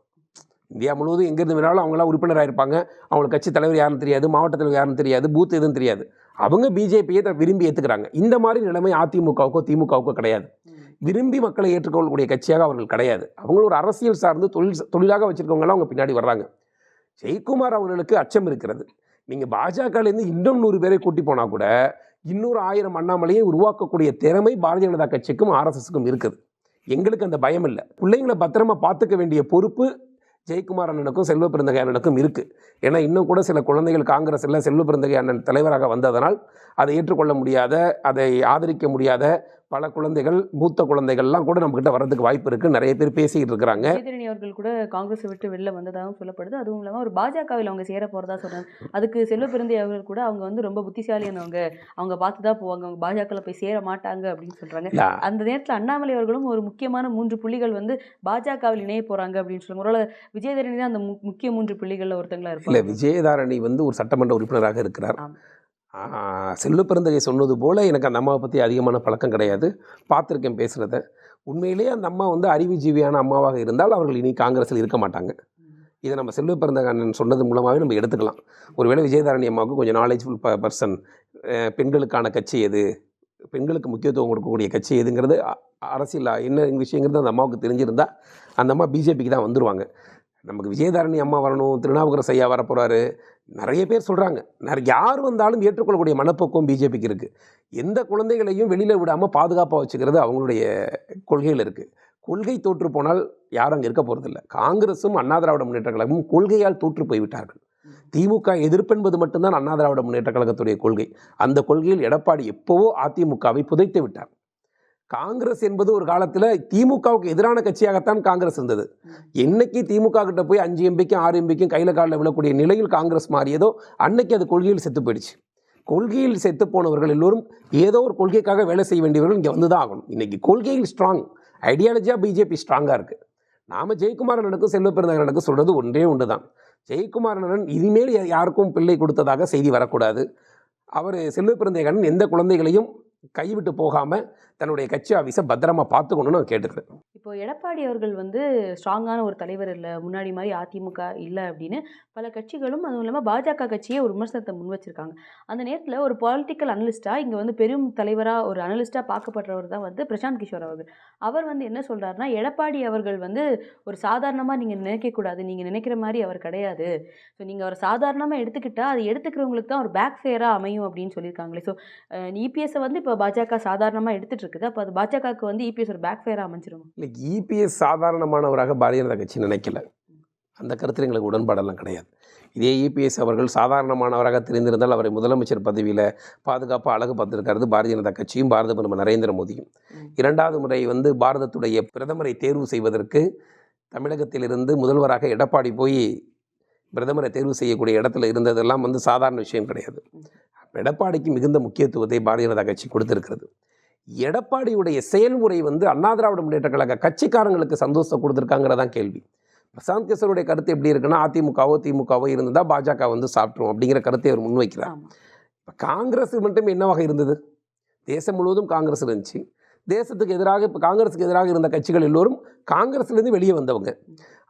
இந்தியா முழுவதும் எங்கேருந்து வேணாலும் அவங்களாம் உறுப்பினராக இருப்பாங்க. அவங்களுக்கு கட்சி தலைவர் யாருன்னு தெரியாது மாவட்ட தலைவர் யாருன்னு தெரியாது பூத் எதுவும் தெரியாது. அவங்க பிஜேபியை விரும்பி ஏற்றுக்கிறாங்க இந்த மாதிரி நிலைமை அதிமுகவுக்கோ திமுகவுக்கோ கிடையாது. விரும்பி மக்களை ஏற்றுக்கொள்ளக்கூடிய கட்சியாக அவர்கள் கிடையாது. அவங்களும் ஒரு அரசியல் சார்ந்து தொழில் தொழிலாக வச்சுருக்கவங்களாம் அவங்க பின்னாடி வர்றாங்க. ஜெயக்குமார் அவர்களுக்கு அச்சம் இருக்கிறது. நீங்கள் பாஜகலேருந்து இன்னும் நூறு பேரை கூட்டி போனால் கூட இன்னொரு ஆயிரம் அண்ணாமலையை உருவாக்கக்கூடிய திறமை பாரதிய ஜனதா கட்சிக்கும் ஆர்எஸ்எஸ்க்கும் இருக்குது. எங்களுக்கு அந்த பயம் இல்லை. பிள்ளைங்களை பத்திரமா பார்த்துக்க வேண்டிய பொறுப்பு ஜெயக்குமார் அண்ணனுக்கும் செல்வ பிறந்தகை அண்ணனுக்கும் இருக்குது ஏன்னா இன்னும் கூட சில குழந்தைகள் காங்கிரஸில் செல்வ பிறந்தகை அண்ணன் தலைவராக வந்ததனால் அதை ஏற்றுக்கொள்ள முடியாத அதை ஆதரிக்க முடியாத பல குழந்தைகள் மூத்த குழந்தைகள்லாம் கூட நம்மக்கிட்ட வர்றதுக்கு வாய்ப்பு இருக்குது நிறைய பேர் பேசிக்கிட்டு இருக்கிறாங்க. விஜயதரணி அவர்கள் கூட காங்கிரஸை விட்டு வெளில வந்ததாகவும் சொல்லப்படுது. அதுவும் இல்லாமல் ஒரு பாஜகவில் அவங்க சேர போகிறதா சொன்னாங்க அதுக்கு செல்வ பிறந்தை அவர்கள் கூட அவங்க வந்து ரொம்ப புத்திசாலியானவங்க. அவங்க பார்த்து தான் போவாங்க. அவங்க பாஜகவில் போய் சேர மாட்டாங்க அப்படின்னு சொல்கிறாங்க இல்ல, அந்த நேரத்தில் அண்ணாமலை அவர்களும் ஒரு முக்கியமான மூன்று புள்ளிகள் வந்து பாஜகவில் இணைய போகிறாங்க அப்படின்னு சொல்லுவாங்க ஒருவேளை விஜயதரணி தான் அந்த முக்கிய மூன்று புள்ளிகளில் ஒருத்தங்களா இல்லை இருப்பாங்க. விஜயதாரணி வந்து ஒரு சட்டமன்ற உறுப்பினராக இருக்கிறார். செல்லு பிறந்தகை சொன்னது போல் எனக்கு அந்த அம்மாவை பற்றி அதிகமான பழக்கம் கிடையாது. பார்த்துருக்கேன் பேசுகிறத உண்மையிலேயே அந்த அம்மா வந்து அறிவுஜீவியான அம்மாவாக இருந்தால் அவர்கள் இனி காங்கிரஸில் இருக்க மாட்டாங்க. இதை நம்ம செல்வ பிறந்தகண்ணன் சொன்னது மூலமாகவே நம்ம எடுத்துக்கலாம். ஒருவேளை விஜயதாரணி அம்மாவுக்கு கொஞ்சம் நாலேஜ்ஃபுல் ப பர்சன் பெண்களுக்கான கட்சி எது? பெண்களுக்கு முக்கியத்துவம் கொடுக்கக்கூடிய கட்சி எதுங்கிறது அரசியல் என்ன விஷயங்கிறது அந்த அம்மாவுக்கு தெரிஞ்சிருந்தால் அந்த அம்மா பிஜேபிக்கு தான் வந்துடுவாங்க நமக்கு விஜயதாரணி அம்மா வரணும் திருநாவுக்கரசு ஐயா வர போகிறாரு நிறைய பேர் சொல்கிறாங்க நிறைய யார் வந்தாலும் ஏற்றுக்கொள்ளக்கூடிய மனப்போக்கம் பிஜேபிக்கு இருக்குது எந்த குழந்தைகளையும் வெளியில் விடாமல் பாதுகாப்பாக வச்சுக்கிறது அவங்களுடைய கொள்கையில் இருக்குது கொள்கை தோற்று போனால் யாரும் அங்கே இருக்க போகிறதில்ல காங்கிரஸும் அண்ணா திராவிட முன்னேற்ற கழகமும் கொள்கையால் தோற்று போய்விட்டார்கள் திமுக எதிர்ப்பென்பது மட்டும்தான் அண்ணா திராவிட முன்னேற்ற கழகத்துடைய கொள்கை. அந்த கொள்கையில் எடப்பாடி எப்போவோ அதிமுகவை புதைத்து விட்டார். காங்கிரஸ் என்பது ஒரு காலத்தில் திமுகவுக்கு எதிரான கட்சியாகத்தான் காங்கிரஸ் இருந்தது. என்னைக்கு திமுக கிட்ட போய் அஞ்சு எம்பிக்கும் ஆறு எம்பிக்கும் கையில் காலில் விழக்கூடிய நிலையில் காங்கிரஸ் மாறியதோ அன்னைக்கு அது கொள்கையில் செத்து போயிடுச்சு. கொள்கையில் செத்து போனவர்கள் எல்லோரும் ஏதோ ஒரு கொள்கைக்காக வேலை செய்ய வேண்டியவர்கள் இங்கே வந்து தான் ஆகணும். இன்றைக்கி கொள்கையில் ஸ்ட்ராங் ஐடியாலஜியாக பிஜேபி ஸ்ட்ராங்காக இருக்குது நாம ஜெயக்குமாரனுக்கும் செல்வ நடக்கும் சொல்கிறது ஒன்றே ஒன்று தான். ஜெயக்குமாரனன் இனிமேல் யாருக்கும் பிள்ளை கொடுத்ததாக செய்தி வரக்கூடாது. அவர் செல்வ பெருந்தகன் எந்த குழந்தைகளையும் கைவிட்டு போகாமல் தன்னுடைய கட்சி ஆஃபீஸை பத்திரமா பார்த்துக்கணும்னு நான் கேட்டுக்கிறேன். இப்போ எடப்பாடி அவர்கள் வந்து ஸ்ட்ராங்கான ஒரு தலைவர் இல்லை முன்னாடி மாதிரி அதிமுக இல்லை அப்படின்னு பல கட்சிகளும் அதுவும் இல்லாமல் பாஜக கட்சியே ஒரு விமர்சனத்தை முன் வச்சிருக்காங்க. அந்த நேரத்தில் ஒரு பொலிட்டிக்கல் அனலிஸ்ட்டாக இங்கே வந்து பெரும் தலைவராக ஒரு அனலிஸ்ட்டாக பார்க்கப்படுறவர் தான் வந்து பிரசாந்த் கிஷோர் அவர்கள். அவர் வந்து என்ன சொல்கிறாருன்னா எடப்பாடி அவர்கள் வந்து ஒரு சாதாரணமாக நீங்கள் நினைக்கக்கூடாது நீங்கள் நினைக்கிற மாதிரி அவர் கிடையாது. ஸோ நீங்கள் அவர் சாதாரணமாக எடுத்துக்கிட்டால் அது எடுத்துக்கிறவங்களுக்கு தான் ஒரு பேக் ஃபேராக அமையும் அப்படின்னு சொல்லியிருக்காங்களே. ஸோ இபிஎஸ்ஸை வந்து இப்போ பாஜக சாதாரணமாக எடுத்துகிட்டு இருக்குது. அப்போ அது பாஜகவுக்கு வந்து இபிஎஸ் ஒரு பேக் ஃபேராக அமைஞ்சிரும்? இல்லை இபிஎஸ் சாதாரணமானவராக பாரதிய ஜனதா கட்சி நினைக்கல அந்த கருத்தில் எங்களுக்கு உடன்பாடெல்லாம் கிடையாது. இதே இபிஎஸ் அவர்கள் சாதாரணமானவராக தெரிந்திருந்தால் அவரை முதலமைச்சர் பதவியில் பாதுகாப்பாக அழகு பார்த்திருக்கிறது பாரதிய ஜனதா கட்சியும் பாரத பிரதமர் நரேந்திர மோடியும். இரண்டாவது முறை வந்து பாரதத்துடைய பிரதமரை தேர்வு செய்வதற்கு தமிழகத்திலிருந்து முதல்வராக எடப்பாடி போய் பிரதமரை தேர்வு செய்யக்கூடிய இடத்துல இருந்ததெல்லாம் வந்து சாதாரண விஷயம் கிடையாது. எடப்பாடிக்கு மிகுந்த முக்கியத்துவத்தை பாரதிய ஜனதா கட்சி கொடுத்திருக்கிறது. எடப்பாடியுடைய செயல்முறை வந்து அண்ணா திராவிட முன்னேற்ற கழக கட்சிக்காரங்களுக்கு சந்தோஷம் கொடுத்துருக்காங்கிறதான் கேள்வி. பிரசாந்த் கிஷோருடைய கருத்து எப்படி இருக்குன்னா அதிமுகவோ திமுகவோ இருந்ததா பாஜக வந்து சாப்பிட்ரும் அப்படிங்கிற கருத்தை அவர் முன்வைக்கிறார். இப்போ காங்கிரஸ் மட்டும் என்னவாக இருந்தது? தேசம் முழுவதும் காங்கிரஸ் இருந்துச்சு. தேசத்துக்கு எதிராக இப்போ காங்கிரஸுக்கு எதிராக இருந்த கட்சிகள் எல்லோரும் காங்கிரஸ்லேருந்து வெளியே வந்தவங்க.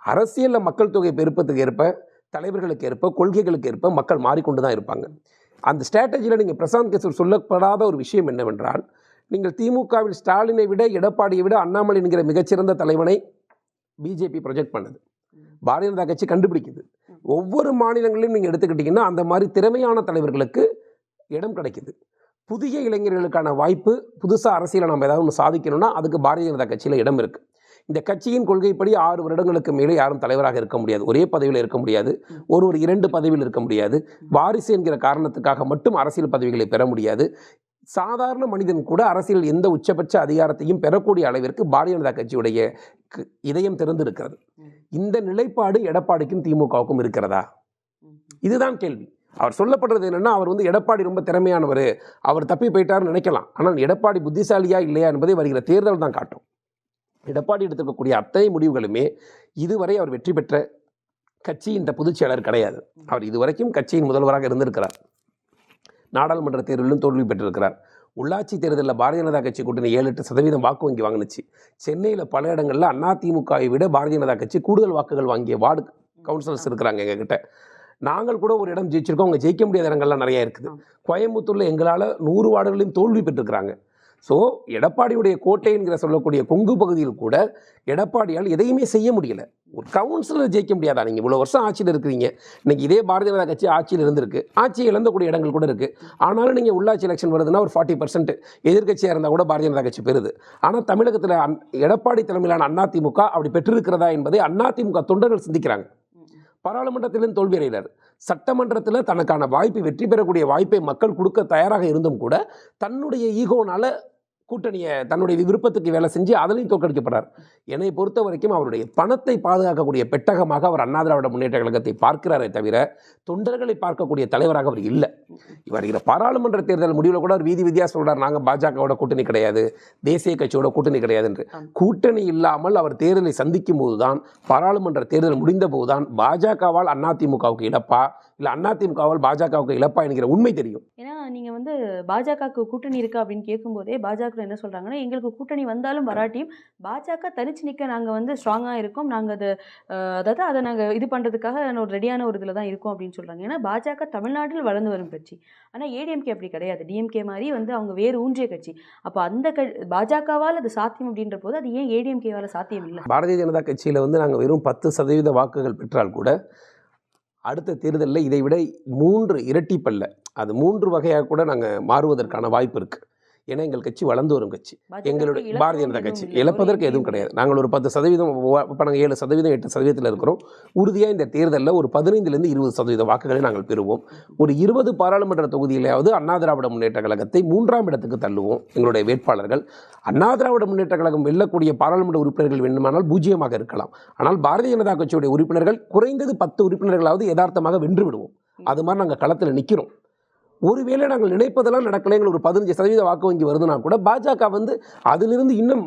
அரசியலில் மக்கள் தொகை பெருப்பத்துக்கு ஏற்ப தலைவர்களுக்கு ஏற்ப கொள்கைகளுக்கு ஏற்ப மக்கள் மாறிக்கொண்டு தான் இருப்பாங்க. அந்த ஸ்ட்ராட்டஜியில் நீங்கள் பிரசாந்த் கிஷோர் சொல்லப்படாத ஒரு விஷயம் என்னவென்றால் நீங்கள் திமுகவில் ஸ்டாலினை விட எடப்பாடியை விட அண்ணாமலை என்கிற மிகச்சிறந்த தலைவனை பிஜேபி ப்ரொஜெக்ட் பண்ணுது. பாரதிய ஜனதா கட்சி கண்டுபிடிக்குது. ஒவ்வொரு மாநிலங்களிலும் நீங்கள் எடுத்துக்கிட்டிங்கன்னா அந்த மாதிரி திறமையான தலைவர்களுக்கு இடம் கிடைக்குது. புதிய இளைஞர்களுக்கான வாய்ப்பு புதுசாக அரசியலை நம்ம ஏதாவது ஒன்று சாதிக்கணும்னா அதுக்கு பாரதிய ஜனதா கட்சியில் இடம் இருக்குது இந்த கட்சியின் கொள்கைப்படி ஆறு வருடங்களுக்கு மேலே யாரும் தலைவராக இருக்க முடியாது. ஒரே பதவியில் இருக்க முடியாது. ஒரு ஒரு இரண்டு பதவியில் இருக்க முடியாது. வாரிசு என்கிற காரணத்துக்காக மட்டும் அரசியல் பதவிகளை பெற முடியாது. சாதாரண மனிதன் கூட அரசியல் எந்த உச்சபட்ச அதிகாரத்தையும் பெறக்கூடிய அளவிற்கு பாரதிய ஜனதா கட்சியுடைய இதயம் திறந்திருக்கிறது. இந்த நிலைப்பாடு எடப்பாடிக்கும் திமுகவுக்கும் இருக்கிறதா? இதுதான் கேள்வி. அவர் சொல்லப்படுறது என்னன்னா அவர் வந்து எடப்பாடி ரொம்ப திறமையானவர். அவர் தப்பி போயிட்டாருன்னு நினைக்கலாம். ஆனால் எடப்பாடி புத்திசாலியா இல்லையா என்பதை வருகிற தேர்தல் தான் காட்டும். எடப்பாடி எடுத்திருக்கக்கூடிய அத்தனை முடிவுகளுமே இதுவரை அவர் வெற்றி பெற்ற கட்சியின் பொதுச் செயலர் கிடையாது அவர் இதுவரைக்கும் கட்சியின் முதல்வராக இருந்திருக்கிறார். நாடாளுமன்ற தேர்தலிலும் தோல்வி பெற்றிருக்கிறார். உள்ளாட்சி தேர்தலில் பாரதிய ஜனதா கட்சி கூட்டணி ஏழு எட்டு சதவீதம் வாக்கு வங்கி வாங்கினுச்சு. சென்னையில் பல இடங்களில் அதிமுகவை விட பாரதிய ஜனதா கட்சி கூடுதல் வாக்குகள் வாங்கிய வார்டு கவுன்சிலர்ஸ் இருக்கிறாங்க எங்ககிட்ட. நாங்கள் கூட ஒரு இடம் ஜெயிச்சிருக்கோம் அவங்க ஜெயிக்க முடியாத இடங்கள்லாம் நிறைய இருக்குது. கோயம்புத்தூரில் எங்களால் நூறு வார்டுகளையும் தோல்வி பெற்றிருக்கிறாங்க. ஸோ எடப்பாடியுடைய கோட்டைங்கிற சொல்லக்கூடிய கொங்கு பகுதியில் கூட எடப்பாடியால் எதையுமே செய்ய முடியலை. ஒரு கவுன்சிலர் ஜெயிக்க முடியாதா? நீங்கள் இவ்வளோ வருஷம் ஆட்சியில் இருக்கிறீங்க. இன்னைக்கு இதே பாரதிய ஜனதா கட்சி ஆட்சியில் இருந்திருக்கு. ஆட்சியை இழந்தக்கூடிய இடங்கள் கூட இருக்குது ஆனாலும் நீங்கள் உள்ளாட்சி எலெக்ஷன் வருதுன்னா ஒரு ஃபார்ட்டி பர்சன்ட் எதிர்க்கட்சியாக இருந்தால் கூட பாரதிய ஜனதா கட்சி பெறுது. ஆனால் தமிழகத்தில் அந் எடப்பாடி தலைமையிலான அதிமுக அப்படி பெற்றிருக்கிறதா என்பதை அதிமுக தொண்டர்கள் சிந்திக்கிறாங்க. பாராளுமன்றத்திலும் தோல்வி அடைகிறார். சட்டமன்றத்தில் தனக்கான வாய்ப்பு வெற்றி பெறக்கூடிய வாய்ப்பை மக்கள் கொடுக்க தயாராக இருந்தும் கூட தன்னுடைய ஈகோனால கூட்டணியை தன்னுடைய விருப்பத்துக்கு வேலை செஞ்சு அதிலையும் தோற்கடிக்கப்படுறார். என்னை பொறுத்த வரைக்கும் அவருடைய பணத்தை பாதுகாக்கக்கூடிய பெட்டகமாக அவர் அண்ணா திராவிட முன்னேற்ற கழகத்தை பார்க்கிறாரே தவிர தொண்டர்களை பார்க்கக்கூடிய தலைவராக அவர் இல்லை. வருகிற பாராளுமன்ற தேர்தல் முடிவில் கூட அவர் வீதி வீதியாக சொல்றார் நாங்கள் பாஜகவோட கூட்டணி கிடையாது தேசிய கட்சியோட கூட்டணி கிடையாது என்று. கூட்டணி இல்லாமல் அவர் தேர்தலை சந்திக்கும் போதுதான் பாராளுமன்ற தேர்தல் முடிந்த போதுதான் பாஜகவால் அதிமுகவுக்கு இழப்பா இல்லை அதிமுகவால் பாஜகவுக்கு இழப்பா என்கிற உண்மை தெரியும். ஏன்னா நீங்கள் வந்து பாஜகவுக்கு கூட்டணி இருக்கா அப்படின்னு கேட்கும்போதே பாஜக என்ன சொல்கிறாங்கன்னா எங்களுக்கு கூட்டணி வந்தாலும் வராட்டியும் பாஜக தனிச்சு நிற்க நாங்கள் வந்து ஸ்ட்ராங்காக இருக்கோம். நாங்கள் அது அதாவது அதை நாங்கள் இது பண்ணுறதுக்காக ஒரு ரெடியான ஒரு இதில் தான் இருக்கோம் அப்படின்னு சொல்கிறாங்க ஏன்னா பாஜக தமிழ்நாட்டில் வளர்ந்து வரும் கட்சி. ஆனால் ஏடிஎம்கே அப்படி கிடையாது. டிஎம்கே மாதிரி வந்து அவங்க வேறு ஊன்றிய கட்சி. அப்போ அந்த க பாஜகவால் அது சாத்தியம் அப்படின்ற போது அது ஏன் ஏடிஎம்கேவால் சாத்தியம் இல்லை? பாரதிய ஜனதா கட்சியில் வந்து நாங்கள் வெறும் பத்து சதவீத வாக்குகள் பெற்றால் கூட அடுத்த தேர்தலில் இதை விட மூன்று இரட்டிப்பல்ல. அது மூன்று வகையாக கூட நாங்கள் மாறுவதற்கான வாய்ப்பு இருக்குது ஏன்னா எங்கள் கட்சி வளர்ந்து வரும் கட்சி. எங்களுடைய பாரதிய ஜனதா கட்சி. இழப்பதற்கு எதுவும் கிடையாது. நாங்கள் ஒரு பத்து சதவீதம் இப்போ நாங்கள் ஏழு சதவீதம் எட்டு சதவீதத்தில் இருக்கிறோம். உறுதியாக இந்த தேர்தலில் ஒரு பதினைந்துலேருந்து இருபது சதவீத வாக்குகளை நாங்கள் பெறுவோம். ஒரு இருபது பாராளுமன்ற தொகுதியிலாவது அண்ணா திராவிட முன்னேற்ற கழகத்தை மூன்றாம் இடத்துக்கு தள்ளுவோம் எங்களுடைய வேட்பாளர்கள். அண்ணா திராவிட முன்னேற்ற கழகம் வெல்லக்கூடிய பாராளுமன்ற உறுப்பினர்கள் வேண்டுமானால் பூஜ்ஜியமாக இருக்கலாம். ஆனால் பாரதிய ஜனதா கட்சியுடைய உறுப்பினர்கள் குறைந்தது பத்து உறுப்பினர்களாவது யதார்த்தமாக வென்று விடுவோம். அது மாதிரி நாங்கள் களத்தில் நிற்கிறோம் ஒருவேளை நாங்கள் நினைப்பதெல்லாம் நடக்கலை எங்களுக்கு ஒரு பதினஞ்சு சதவீத வாக்கு வங்கி வருதுன்னா கூட பாஜக வந்து அதிலிருந்து இன்னும்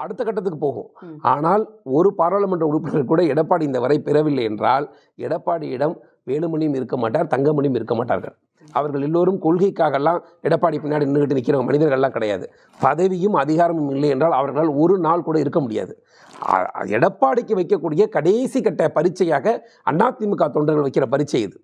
அடுத்த கட்டத்துக்கு போகும். ஆனால் ஒரு பாராளுமன்ற உறுப்பினர் கூட எடப்பாடி இந்த வரை பெறவில்லை என்றால் எடப்பாடியிடம் வேலுமணியும் இருக்க மாட்டார் தங்கமணியும் இருக்க மாட்டார்கள். அவர்கள் எல்லோரும் கொள்கைக்காகலாம் எடப்பாடி பின்னாடி நின்றுகிட்டு நிற்கிற மனிதர்கள்லாம் கிடையாது. பதவியும் அதிகாரமும் இல்லை என்றால் அவர்களால் ஒரு நாள் கூட இருக்க முடியாது. எடப்பாடிக்கு வைக்கக்கூடிய கடைசி கட்ட பரீட்சையாக அதிமுக தொண்டர்கள் வைக்கிற பரீட்சை இது.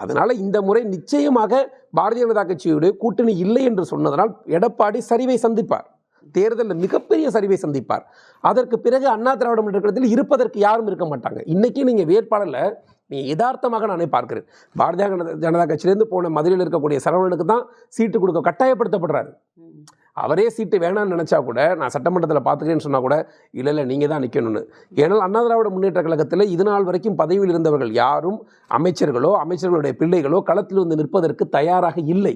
அதனால் இந்த முறை நிச்சயமாக பாரதிய ஜனதா கட்சியுடைய கூட்டணி இல்லை என்று சொன்னதனால் எடப்பாடி சரிவை சந்திப்பார். தேர்தலில் மிகப்பெரிய சரிவை சந்திப்பார். அதற்கு பிறகு அண்ணா திராவிட முன்னேற்ற கழகத்தில் இருப்பதற்கு யாரும் இருக்க மாட்டாங்க. இன்றைக்கி நீங்கள் வேட்பாளரில் நீ யதார்த்தமாக நானே பார்க்கிறேன். பாரதிய ஜனதா- கட்சியிலேருந்து போன மதுரையில் இருக்கக்கூடிய சரவணனுக்கு தான் சீட்டு கொடுக்க கட்டாயப்படுத்தப்படுறாரு. அவரே சீட்டு வேணாம்னு நினச்சா கூட நான் சட்டமன்றத்தில் பார்த்துக்கிறேன்னு சொன்னால் கூட இல்லை இல்லை நீங்கள் தான் நிற்கணும்னு ஏன்னால் அண்ணா திராவிட முன்னேற்ற கழகத்தில் இது நாள் வரைக்கும் பதவியில் இருந்தவர்கள் யாரும் அமைச்சர்களோ அமைச்சர்களுடைய பிள்ளைகளோ களத்தில் வந்து நிற்பதற்கு தயாராக இல்லை.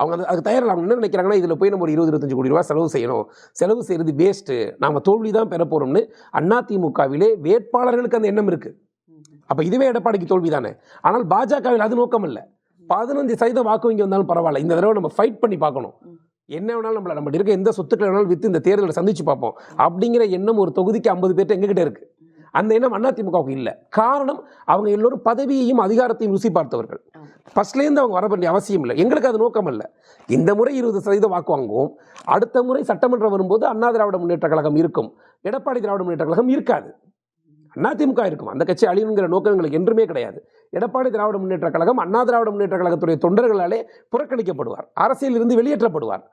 அவங்க அது அதுக்கு தயாரில் என்ன நினைக்கிறாங்கன்னா இதில் போய் நம்ம ஒரு இருபது இருபத்தஞ்சு கோடி ரூபா செலவு செய்யணும். செலவு செய்கிறது வேஸ்ட்டு நாம் தோல்வி தான் பெற போகிறோம்னு அதிமுகவிலே வேட்பாளர்களுக்கு அந்த எண்ணம் இருக்குது அப்போ இதுவே எடப்பாடிக்கு தோல்வி தானே? ஆனால் பாஜகவில் அது நோக்கம் இல்லை பதினஞ்சு சதவீதம் வாக்கு வங்கி வந்தாலும் பரவாயில்ல. இந்த தடவை நம்ம ஃபைட் பண்ணி பார்க்கணும். என்ன வேணாலும் நம்மள நம்ம இருக்க எந்த சொத்துக்களை வேணாலும் விற்று இந்த தேர்தலை சந்திச்சு பார்ப்போம். அப்படிங்கிற எண்ணம் ஒரு தொகுதிக்கு ஐம்பது பேர்ட்ட எங்ககிட்ட இருக்கு. அந்த எண்ணம் அதிமுகவுக்கு இல்லை. காரணம் அவங்க எல்லோரும் பதவியையும் அதிகாரத்தையும் ருசி பார்த்தவர்கள். ஃபர்ஸ்ட்லேருந்து அவங்க வர வேண்டிய அவசியம் இல்லை. எங்களுக்கு அது நோக்கம் இல்லை. இந்த முறை இருபது சதவீதம் வாக்கு வாங்குவோம். அடுத்த முறை சட்டமன்றம் வரும்போது அண்ணா திராவிட முன்னேற்ற கழகம் இருக்கும். எடப்பாடி திராவிட முன்னேற்ற கழகம் இருக்காது. அதிமுக இருக்கும். அந்த கட்சி அழிவுங்கிற நோக்கம் எங்களுக்கு என்றுமே கிடையாது. எடப்பாடி திராவிட முன்னேற்ற கழகம் அண்ணா திராவிட முன்னேற்ற கழகத்துடைய தொண்டர்களாலே புறக்கணிக்கப்படுவார். அரசியலில் இருந்து வெளியேற்றப்படுவார்.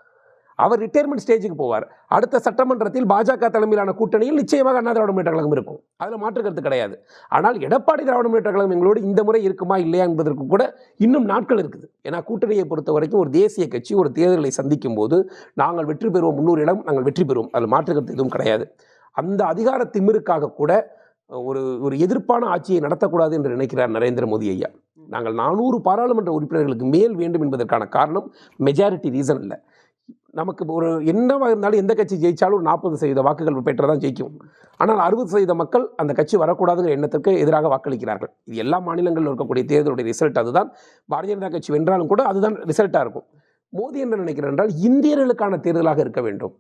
அவர் ரிட்டையர்மெண்ட் ஸ்டேஜுக்கு போவார். அடுத்த சட்டமன்றத்தில் பாஜக தலைமையிலான கூட்டணியில் நிச்சயமாக அண்ணா திராவிட முன்னேற்ற கழகம் இருக்கும். அதில் மாற்று கருத்து கிடையாது. ஆனால் எடப்பாடி திராவிட முன்னேற்ற கழகம் எங்களோடு இந்த முறை இருக்குமா இல்லையா என்பதற்கு கூட இன்னும் நாட்கள் இருக்குது. ஏன்னா கூட்டணியை பொறுத்த வரைக்கும் ஒரு தேசிய கட்சி ஒரு தேர்தலை சந்திக்கும் போது நாங்கள் வெற்றி பெறுவோம் முன்னூறு இடம் நாங்கள் வெற்றி பெறுவோம். அதில் மாற்று கருத்து எதுவும் கிடையாது. அந்த அதிகார திமிருக்காக கூட ஒரு ஒரு எதிர்ப்பான ஆட்சியை நடத்தக்கூடாது என்று நினைக்கிறார் நரேந்திர மோடி ஐயா. நாங்கள் நானூறு பாராளுமன்ற உறுப்பினர்களுக்கு மேல் வேண்டும் என்பதற்கான காரணம் மெஜாரிட்டி ரீசன் இல்லை. நமக்கு ஒரு என்னவாக இருந்தாலும் எந்த கட்சி ஜெயிச்சாலும் ஒரு நாற்பது சதவீத வாக்குகள் பெற்றதான் ஜெயிக்கும். ஆனால் அறுபது சதவீத மக்கள் அந்த கட்சி வரக்கூடாதுங்கிற எண்ணத்திற்கு எதிராக வாக்களிக்கிறார்கள். இது எல்லா மாநிலங்களில் இருக்கக்கூடிய தேர்தலுடைய ரிசல்ட் அதுதான். பாரதிய ஜனதா கட்சி வென்றாலும் கூட அதுதான் ரிசல்ட்டாக இருக்கும். மோடி என்ன நினைக்கிறார் என்றால் இந்தியர்களுக்கான தேர்தலாக இருக்க வேண்டும்.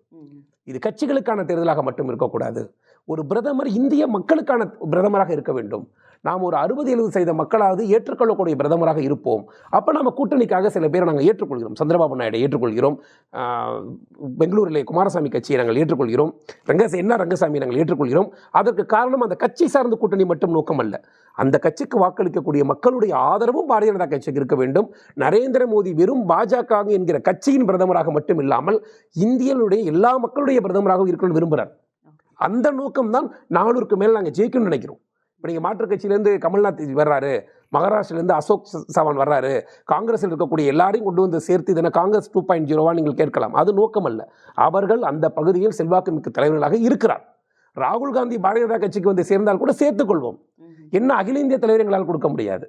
இது கட்சிகளுக்கான தேர்தலாக மட்டும் இருக்கக்கூடாது. ஒரு பிரதமர் இந்திய மக்களுக்கான பிரதமராக இருக்க வேண்டும். நாம் ஒரு அறுபது எழுபது சதவீத மக்களாவது ஏற்றுக்கொள்ளக்கூடிய பிரதமராக இருப்போம். அப்போ நம்ம கூட்டணிக்காக சில பேரை நாங்கள் ஏற்றுக்கொள்கிறோம். சந்திரபாபு நாயுடு ஏற்றுக்கொள்கிறோம். பெங்களூரில் குமாரசாமி கட்சியை நாங்கள் ஏற்றுக்கொள்கிறோம். ரங்கச என்ன ரங்கசாமி நாங்கள் ஏற்றுக்கொள்கிறோம். அதற்கு காரணம் அந்த கட்சி சார்ந்த கூட்டணி மட்டும் நோக்கம் அல்ல. அந்த கட்சிக்கு வாக்களிக்கக்கூடிய மக்களுடைய ஆதரவும் பாரதிய ஜனதா கட்சிக்கு இருக்க வேண்டும். நரேந்திர மோடி வெறும் பாஜக என்கிற கட்சியின் பிரதமராக மட்டும் இல்லாமல் இந்தியனுடைய எல்லா மக்களுடைய பிரதமராகவும் இருக்கணும்னு விரும்புகிறார் அந்த நோக்கம் தான் நானூறுக்கு மேல் நாங்கள் ஜெயிக்கணும்னு நினைக்கிறோம். இப்போ நீங்கள் மாற்றுக் கட்சியிலேருந்து கமல்நாத் வர்றாரு மகாராஷ்டிரிலேருந்து அசோக் சவான் வர்றாரு காங்கிரஸில் இருக்கக்கூடிய எல்லாரையும் கொண்டு வந்து சேர்த்து இதனை காங்கிரஸ் டூ பாயிண்ட் ஜீரோவா நீங்கள் கேட்கலாம். அது நோக்கம் அல்ல அவர்கள் அந்த பகுதியில் செல்வாக்குமிக்க தலைவர்களாக இருக்கிறார். ராகுல் காந்தி பாரதிய ஜனதா கட்சிக்கு வந்து சேர்ந்தால் கூட சேர்த்துக்கொள்வோம். என்ன அகில இந்திய தலைவர் எங்களால் கொடுக்க முடியாது.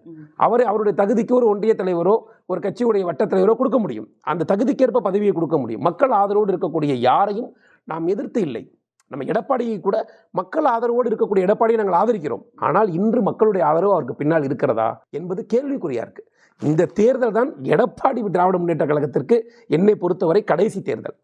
அவர் அவருடைய தகுதிக்கு ஒரு ஒன்றிய தலைவரோ ஒரு கட்சியுடைய வட்டத் தலைவரோ கொடுக்க முடியும். அந்த தகுதிக்கேற்ப பதவியை கொடுக்க முடியும். மக்கள் ஆதரவோடு இருக்கக்கூடிய யாரையும் நாம் எதிர்த்து இல்லை. நம்ம எடப்பாடியை கூட மக்கள் ஆதரவோடு இருக்கக்கூடிய எடப்பாடியை நாங்கள் ஆதரிக்கிறோம். ஆனால் இன்று மக்களுடைய ஆதரவு அவருக்கு பின்னால் இருக்கிறதா என்பது கேள்விக்குறியா இருக்கு. இந்த தேர்தல் தான் எடப்பாடி திராவிட முன்னேற்ற கழகத்திற்கு என்னை பொறுத்தவரை கடைசி தேர்தல்.